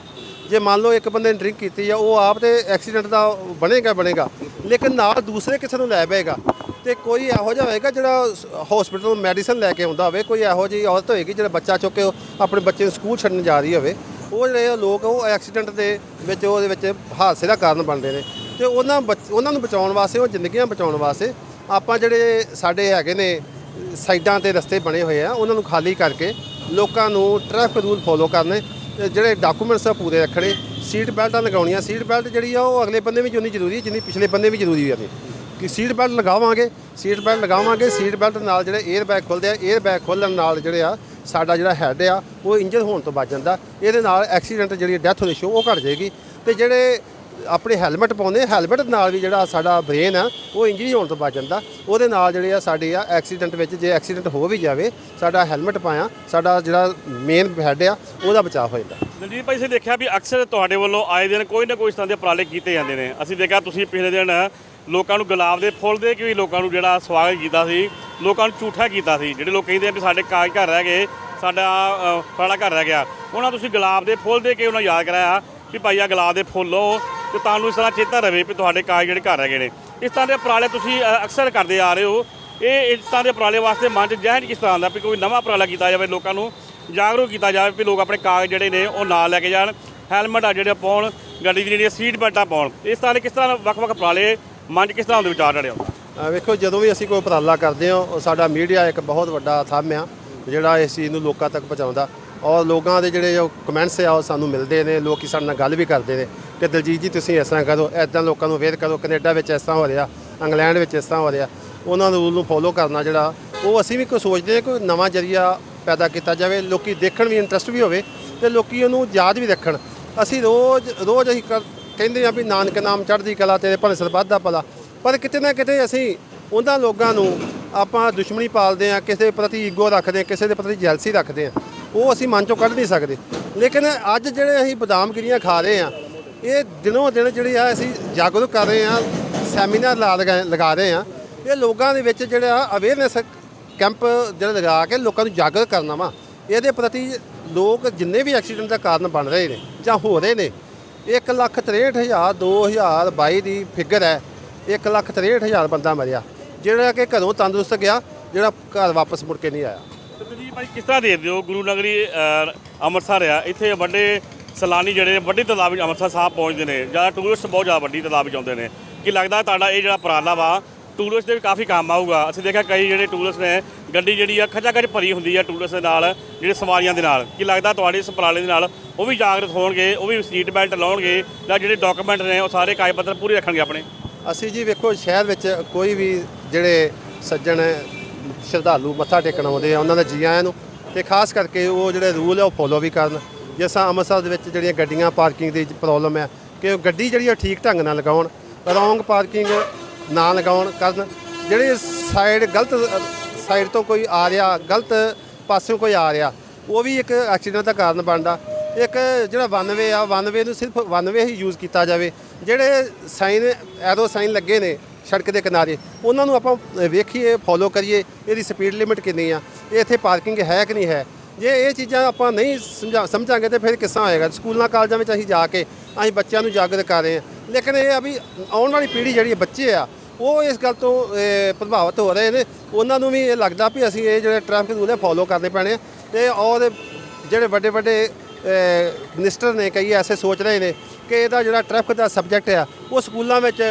ਜੇ ਮੰਨ ਲਓ ਇੱਕ ਬੰਦੇ ਨੇ ਡਰਿੰਕ ਕੀਤੀ ਆ, ਉਹ ਆਪ ਤੇ ਐਕਸੀਡੈਂਟ ਦਾ ਬਣੇਗਾ ਬਣੇਗਾ, ਲੇਕਿਨ ਨਾਲ ਦੂਸਰੇ ਕਿਸੇ ਨੂੰ ਲੈ ਪਏਗਾ ਤੇ ਕੋਈ ਇਹੋ ਜਿਹਾ ਹੋਏਗਾ ਜਿਹੜਾ ਹਸਪੀਟਲ ਮੈਡੀਸਨ ਲੈ ਕੇ ਆਉਂਦਾ ਹੋਵੇ, ਕੋਈ ਇਹੋ ਜਿਹੀ ਔਰਤ ਹੋਏਗੀ ਜਿਹੜਾ ਬੱਚਾ ਚੁੱਕ ਕੇ ਉਹ ਆਪਣੇ ਬੱਚੇ ਨੂੰ ਸਕੂਲ ਛੱਡਣ ਜਾ ਰਹੀ ਹੋਵੇ। ਉਹ ਜਿਹੜੇ ਲੋਕ, ਉਹ ਐਕਸੀਡੈਂਟ ਦੇ ਵਿੱਚ, ਉਹਦੇ ਵਿੱਚ ਹਾਦਸੇ ਦਾ ਕਾਰਨ ਬਣਦੇ ਨੇ। ਤੇ ਉਹਨਾਂ ਬੱਚ- ਉਹਨਾਂ ਨੂੰ ਬਚਾਉਣ ਵਾਸਤੇ, ਉਹ ਜ਼ਿੰਦਗੀਆਂ ਬਚਾਉਣ ਵਾਸਤੇ ਆਪਾਂ ਜਿਹੜੇ ਸਾਡੇ ਹੈਗੇ ਨੇ, ਸਾਈਡਾਂ ਤੇ ਰਸਤੇ ਬਣੇ ਹੋਏ ਆ, ਉਹਨਾਂ ਨੂੰ ਖਾਲੀ ਕਰਕੇ ਲੋਕਾਂ ਨੂੰ ਟ੍ਰੈਫਿਕ ਰੂਲ ਫੋਲੋ ਕਰਨੇ, ਤੇ ਜਿਹੜੇ ਡਾਕੂਮੈਂਟਸ ਆ ਪੂਰੇ ਰੱਖਣੇ ਸੀਟ ਬੈਲਟਾਂ ਲਗਾਉਣੀਆਂ ਸੀਟ ਬੈਲਟ ਜਿਹੜੀ ਆ, ਉਹ ਅਗਲੇ ਬੰਦੇ ਵੀ ਉਨੀ ਜ਼ਰੂਰੀ ਹੈ, ਜਿੰਨੀ ਪਿਛਲੇ ਬੰਦੇ ਵੀ ਜ਼ਰੂਰੀ ਹੈ ਕਿ ਸੀਟ ਬੈਲਟ ਲਗਾਵਾਂਗੇ ਸੀਟ ਬੈਲਟ ਲਗਾਵਾਂਗੇ ਸੀਟ ਬੈਲਟ ਨਾਲ ਜਿਹੜੇ 에ਅਰ ਬੈਗ ਖੁੱਲਦੇ ਆ 에ਅਰ ਬੈਗ ਖੋਲਣ ਨਾਲ ਜਿਹੜੇ ਆ ਸਾਡਾ ਜਿਹੜਾ ਹੈੱਡ ਆ, ਉਹ ਇੰਜਰ ਹੋਣ ਤੋਂ ਬਚ ਜਾਂਦਾ। ਇਹਦੇ ਨਾਲ ਐਕਸੀਡੈਂਟ ਜਿਹੜੀ ਡੈਥ ਰੇਸ਼ੋ ਉਹ ਘਟ ਜਾਏਗੀ। ਤੇ ਜਿਹੜੇ ਆਪਣੇ ਹੈਲਮਟ ਪਾਉਂਦੇ ਹੈਲਮਟ ਨਾਲ ਵੀ ਜਿਹੜਾ ਸਾਡਾ ਬ੍ਰੇਨ ਆ, ਉਹ ਇੰਜਰੀ ਹੋਣ ਤੋਂ ਬਚ ਜਾਂਦਾ। ਉਹਦੇ ਨਾਲ ਜਿਹੜੇ ਆ, ਸਾਡੇ ਆ ਐਕਸੀਡੈਂਟ ਵਿੱਚ ਜੇ ਐਕਸੀਡੈਂਟ ਹੋ ਵੀ ਜਾਵੇ, ਸਾਡਾ ਹੈਲਮਟ ਪਾਇਆ, ਸਾਡਾ ਜਿਹੜਾ ਮੇਨ ਹੈੱਡ ਆ, ਉਹਦਾ ਬਚਾਅ ਹੋ ਜਾਂਦਾ। ਦਲਜੀਤ ਭਾਈ, ਅਸੀਂ ਦੇਖਿਆ ਵੀ ਅਕਸਰ ਤੁਹਾਡੇ ਵੱਲੋਂ ਆਏ ਦਿਨ ਕੋਈ ਨਾ ਕੋਈ ਇਸ ਤਰ੍ਹਾਂ ਦੇ ਉਪਰਾਲੇ ਕੀਤੇ ਜਾਂਦੇ ਨੇ। ਅਸੀਂ ਦੇਖਿਆ ਤੁਸੀਂ ਪਿਛਲੇ ਦਿਨ ਲੋਕਾਂ ਨੂੰ ਗੁਲਾਬ ਦੇ ਫੁੱਲ ਦੇ ਕੇ ਵੀ ਲੋਕਾਂ ਨੂੰ ਜਿਹੜਾ ਸਵਾਗਤ ਕੀਤਾ ਸੀ ਲੋਕਾਂ ਨੂੰ ਝੂਠਾ ਕੀਤਾ ਸੀ। ਜਿਹੜੇ ਲੋਕ ਕਹਿੰਦੇ ਆ ਵੀ ਸਾਡੇ ਕਾਗਜ਼ ਘਰ ਰਹਿ ਗਏ ਸਾਡਾ ਅ, ਘਰ ਰਹਿ ਗਿਆ। ਉਹਨਾਂ ਤੁਸੀਂ ਗੁਲਾਬ ਦੇ ਫੁੱਲ ਦੇ ਕੇ ਉਹਨਾਂ ਯਾਦ ਕਰਾਇਆ ਵੀ ਭਾਈ ਆ ਗੁਲਾਬ ਦੇ ਫੁੱਲ ਲਓ ਤੇ ਤੁਹਾਨੂੰ ਇਸ ਤਰ੍ਹਾਂ ਚੇਤਾ ਰਹੇ ਵੀ ਤੁਹਾਡੇ ਕਾਗਜ਼ ਜਿਹੜੇ ਘਰ ਰਹਿ ਗਏ ਨੇ। ਇਸ ਤਰ੍ਹਾਂ ਦੇ ਉਪਰਾਲੇ ਤੁਸੀਂ ਅਕਸਰ ਕਰਦੇ ਆ ਰਹੇ ਹੋ। ਇਹ ਇਸ ਤਰ੍ਹਾਂ ਦੇ ਉਪਰਾਲੇ ਵਾਸਤੇ ਮਨ 'ਚ ਜਹਿਨ ਕਿਸ ਤਰ੍ਹਾਂ ਦਾ ਵੀ ਕੋਈ ਨਵਾਂ ਉਪਰਾਲਾ ਕੀਤਾ ਜਾਵੇ ਲੋਕਾਂ ਨੂੰ ਜਾਗਰੂਕ ਕੀਤਾ ਜਾਵੇ ਵੀ ਲੋਕ ਆਪਣੇ ਕਾਗਜ਼ ਜਿਹੜੇ ਨੇ ਉਹ ਨਾਲ ਲੈ ਕੇ ਜਾਣ ਹੈਲਮਟ ਆ ਜਿਹੜੇ ਪਾਉਣ ਗੱਡੀ ਦੀ ਜਿਹੜੀਆਂ ਸੀਟ ਬੈਲਟਾਂ ਪਾਉਣ। ਇਸ ਤਰ੍ਹਾਂ ਦੇ ਕਿਸ ਤਰ੍ਹਾਂ ਵੱਖ-ਵੱਖ ਉਪਰਾਲੇ ਮਨ 'ਚ ਕਿਸ ਤਰ੍ਹਾਂ ਦੇ ਵਿਚਾਰ ਜਿਹੜੇ ਆਉਂਦੇ ਵੇਖੋ, ਜਦੋਂ ਵੀ ਅਸੀਂ ਕੋਈ ਉਪਰਾਲਾ ਕਰਦੇ ਹਾਂ, ਉਹ ਸਾਡਾ ਮੀਡੀਆ ਇੱਕ ਬਹੁਤ ਵੱਡਾ ਥੰਮ ਆ, ਜਿਹੜਾ ਇਸ ਚੀਜ਼ ਨੂੰ ਲੋਕਾਂ ਤੱਕ ਪਹੁੰਚਾਉਂਦਾ। ਔਰ ਲੋਕਾਂ ਦੇ ਜਿਹੜੇ ਜੋ ਕਮੈਂਟਸ ਆ, ਉਹ ਸਾਨੂੰ ਮਿਲਦੇ ਨੇ, ਲੋਕੀ ਸਾਡੇ ਨਾਲ ਗੱਲ ਵੀ ਕਰਦੇ ਨੇ ਕਿ ਦਲਜੀਤ ਜੀ, ਤੁਸੀਂ ਇਸ ਤਰ੍ਹਾਂ ਕਰੋ ਐਦਾਂ ਲੋਕਾਂ ਨੂੰ ਅਵੇਅਰ ਕਰੋ, ਕੈਨੇਡਾ ਵਿੱਚ ਇਸ ਤਰ੍ਹਾਂ ਹੋ ਰਿਹਾ, ਇੰਗਲੈਂਡ ਵਿੱਚ ਇਸ ਤਰ੍ਹਾਂ ਹੋ ਰਿਹਾ। ਉਹਨਾਂ ਨੂੰ ਰੂਲ ਨੂੰ ਫੋਲੋ ਕਰਨਾ ਜਿਹੜਾ, ਉਹ ਅਸੀਂ ਵੀ ਕੋਈ ਸੋਚਦੇ ਹਾਂ ਕੋਈ ਨਵਾਂ ਜਰੀਆ ਪੈਦਾ ਕੀਤਾ ਜਾਵੇ, ਲੋਕੀ ਦੇਖਣ ਵੀ ਇੰਟਰਸਟ ਵੀ ਹੋਵੇ ਤੇ ਲੋਕੀ ਉਹਨੂੰ ਯਾਦ ਵੀ ਰੱਖਣ। ਅਸੀਂ ਰੋਜ਼ ਰੋਜ਼ ਅਸੀਂ ਕਰ- ਕਹਿੰਦੇ ਆ ਵੀ ਨਾਨਕ ਨਾਮ ਚੜ੍ਹਦੀ ਕਲਾ ਤੇਰੇ ਭਲੇ ਸਰਬੱਤ ਦਾ ਭਲਾ। ਪਰ ਕਿਤੇ ਨਾ ਕਿਤੇ ਅਸੀਂ ਉਹਨਾਂ ਲੋਕਾਂ ਨੂੰ ਆਪਾਂ ਦੁਸ਼ਮਣੀ ਪਾਲਦੇ ਆ, ਕਿਸੇ ਪ੍ਰਤੀ ਈਗੋ ਰੱਖਦੇ ਆ, ਕਿਸੇ ਦੇ ਪ੍ਰਤੀ ਜੈਲਸੀ ਰੱਖਦੇ ਆ। ਉਹ ਅਸੀਂ ਮਨ ਚੋਂ ਕੱਢ ਨਹੀਂ ਸਕਦੇ। ਲੇਕਿਨ ਅੱਜ ਜਿਹੜੇ ਅਸੀਂ ਬਦਾਮ ਗਿਰੀਆਂ ਖਾ ਰਹੇ ਆ, ਇਹ ਦਿਨੋਂ ਦਿਨ ਜਿਹੜੇ ਆ ਅਸੀਂ ਜਾਗਰੂਕ ਕਰ ਰਹੇ ਆ, ਸੈਮੀਨਾਰ ਲਾ ਲਗਾ ਲਗਾ ਰਹੇ ਆ। ਇਹ ਲੋਕਾਂ ਦੇ ਵਿੱਚ ਜਿਹੜਾ ਅਵੇਅਰਨੈਸ ਕੈਂਪ ਜਿਹੜਾ ਲਗਾ ਕੇ ਲੋਕਾਂ ਨੂੰ ਜਾਗਰੂਕ ਕਰਨਾ ਵਾ, ਇਹਦੇ ਪ੍ਰਤੀ ਲੋਕ ਜਿੰਨੇ ਵੀ ਐਕਸੀਡੈਂਟ ਦਾ ਕਾਰਨ ਬਣ ਰਹੇ ਨੇ ਜਾਂ ਹੋ ਰਹੇ ਨੇ 1 ਲੱਖ 63 ਹਜ਼ਾਰ 2022 ਦੀ ਫਿਗਰ ਹੈ। 1 ਲੱਖ 63 ਹਜ਼ਾਰ ਬੰਦਾ ਮਰਿਆ। ਜਿਹੜਾ ਕਿ ਘਰੋਂ ਤੰਦਰੁਸਤ ਗਿਆ, ਜਿਹੜਾ ਘਰ ਵਾਪਸ ਮੁੜ ਕੇ ਨਹੀਂ ਆਇਆ। ਤੇ ਤੁਸੀਂ ਭਾਈ, ਕਿਸ ਤਰ੍ਹਾਂ ਦੇਖਦੇ ਹੋ? ਗੁਰੂ ਨਗਰੀ ਅੰਮ੍ਰਿਤਸਰ ਆ। ਇੱਥੇ ਵੱਡੇ ਸੈਲਾਨੀ ਜਿਹੜੇ ਵੱਡੀ ਤਾਦਾਦ ਵਿੱਚ ਅੰਮ੍ਰਿਤਸਰ ਸਾਹਿਬ ਪਹੁੰਚਦੇ ਨੇ। ਜਾਂ ਟੂਰਿਸਟ ਬਹੁਤ ਜ਼ਿਆਦਾ ਵੱਡੀ ਤਾਦਾਦ ਵਿੱਚ ਆਉਂਦੇ ਨੇ। ਕਿ ਲੱਗਦਾ ਤੁਹਾਡਾ ਇਹ ਜਿਹੜਾ ਉਪਰਾਲਾ ਵਾ ਟੂਰਿਸਟ ਦੇ ਵੀ ਕਾਫੀ ਕੰਮ ਆਊਗਾ। ਅਸੀਂ ਦੇਖਿਆ ਕਈ ਜਿਹੜੇ ਟੂਰਿਸਟ ਨੇ, ਗੱਡੀ ਜਿਹੜੀ ਆ ਖਚਾ ਖਚ ਭਰੀ ਹੁੰਦੀ ਆ ਟੂਰਿਸਟ ਦੇ ਨਾਲ, ਜਿਹੜੇ ਸਵਾਰੀਆਂ ਦੇ ਨਾਲ। ਕੀ ਲੱਗਦਾ ਤੁਹਾਡੇ ਇਸ ਉਪਰਾਲੇ ਦੇ ਨਾਲ ਉਹ ਵੀ ਜਾਗਰੂਕ ਹੋਣਗੇ, ਉਹ ਵੀ ਸੀਟ ਬੈਲਟ ਲਾਉਣਗੇ ਜਾਂ ਜਿਹੜੇ ਡਾਕੂਮੈਂਟ ਨੇ, ਉਹ ਸਾਰੇ ਕਾਗਜ਼ ਪੱਤਰ ਪੂਰੇ ਰੱਖਣਗੇ ਆਪਣੇ? ਅਸੀਂ ਜੀ ਵੇਖੋ, ਸ਼ਹਿਰ ਵਿੱਚ ਕੋਈ ਵੀ ਜਿਹੜੇ ਸੱਜਣ ਸ਼ਰਧਾਲੂ ਮੱਥਾ ਟੇਕਣ ਆਉਂਦੇ ਆ, ਉਹਨਾਂ ਦਾ ਜੀ ਆਇਆਂ ਨੂੰ। ਤੇ ਖਾਸ ਕਰਕੇ ਉਹ ਜਿਹੜੇ ਰੂਲ ਆ, ਉਹ ਫੋਲੋ ਵੀ ਕਰਨ। ਜਿਸ ਤਰ੍ਹਾਂ ਅੰਮ੍ਰਿਤਸਰ ਦੇ ਵਿੱਚ ਜਿਹੜੀਆਂ ਗੱਡੀਆਂ ਪਾਰਕਿੰਗ ਦੀ ਪ੍ਰੋਬਲਮ ਹੈ ਕਿ ਉਹ ਗੱਡੀ ਜਿਹੜੀ ਆ ਠੀਕ ਢੰਗ ਨਾਲ ਲਗਾਉਣ। ਰੋਂਗ ਪਾਰਕਿੰਗ ਨਾ ਲਗਾਉਣ ਕਰਨ। ਜਿਹੜੇ ਸਾਈਡ ਗਲਤ ਸਾਈਡ ਤੋਂ ਕੋਈ ਆ ਰਿਹਾ, ਗਲਤ ਪਾਸਿਓਂ ਕੋਈ ਆ ਰਿਹਾ, ਉਹ ਵੀ ਇੱਕ ਐਕਸੀਡੈਂਟ ਦਾ ਕਾਰਨ ਬਣਦਾ। ਇੱਕ ਜਿਹੜਾ ਵਨ ਵੇ ਆ ਵਨ ਵੇ ਨੂੰ ਸਿਰਫ ਵਨ ਵੇ ਹੀ ਯੂਜ਼ ਕੀਤਾ ਜਾਵੇ। ਜਿਹੜੇ ਸਾਈਨ ਐਰੋ ਸਾਈਨ ਲੱਗੇ ਨੇ ਸੜਕ ਦੇ ਕਿਨਾਰੇ, ਉਹਨਾਂ ਨੂੰ ਆਪਾਂ ਵੇਖੀਏ ਫੋਲੋ ਕਰੀਏ, ਇਹਦੀ ਸਪੀਡ ਲਿਮਿਟ ਕਿੰਨੀ ਆ, ਇਹ ਇੱਥੇ ਪਾਰਕਿੰਗ ਹੈ ਕਿ ਨਹੀਂ ਹੈ? ਜੇ ਇਹ ਚੀਜ਼ਾਂ ਆਪਾਂ ਨਹੀਂ ਸਮਝਾ, ਸਮਝਾਂਗੇ ਤੇ ਫਿਰ ਕਿੱਸਾ ਹੋਏਗਾ? ਸਕੂਲਾਂ, ਕਾਲਜਾਂ ਵਿੱਚ ਅਸੀਂ ਜਾ ਕੇ, ਅਸੀਂ ਬੱਚਿਆਂ ਨੂੰ ਜਾਗਰੂਕ ਕਰ ਰਹੇ ਹਾਂ। ਲੇਕਿਨ ਇਹ ਆ ਵੀ ਆਉਣ ਵਾਲੀ ਪੀੜ੍ਹੀ ਜਿਹੜੀ ਬੱਚੇ ਆ ਉਹ ਇਸ ਗੱਲ ਤੋਂ ਪ੍ਰਭਾਵਿਤ ਹੋ ਰਹੇ ਨੇ। ਉਹਨਾਂ ਨੂੰ ਵੀ ਇਹ ਲੱਗਦਾ ਵੀ ਅਸੀਂ ਇਹ ਜਿਹੜੇ ਟ੍ਰੈਫਿਕ ਰੂਲ ਹੈ ਫੋਲੋ ਕਰਨੇ ਪੈਣੇ ਆ। ਤੇ ਔਰ ਜਿਹੜੇ ਵੱਡੇ ਵੱਡੇ ਮਿਨਿਸਟਰ ਨੇ ਕਈ ਐਸੇ ਸੋਚ ਰਹੇ ਨੇ ਕਿ ਇਹਦਾ ਜਿਹੜਾ ਟ੍ਰੈਫਿਕ ਦਾ ਸਬਜੈਕਟ ਆ ਉਹ ਸਕੂਲਾਂ ਵਿੱਚ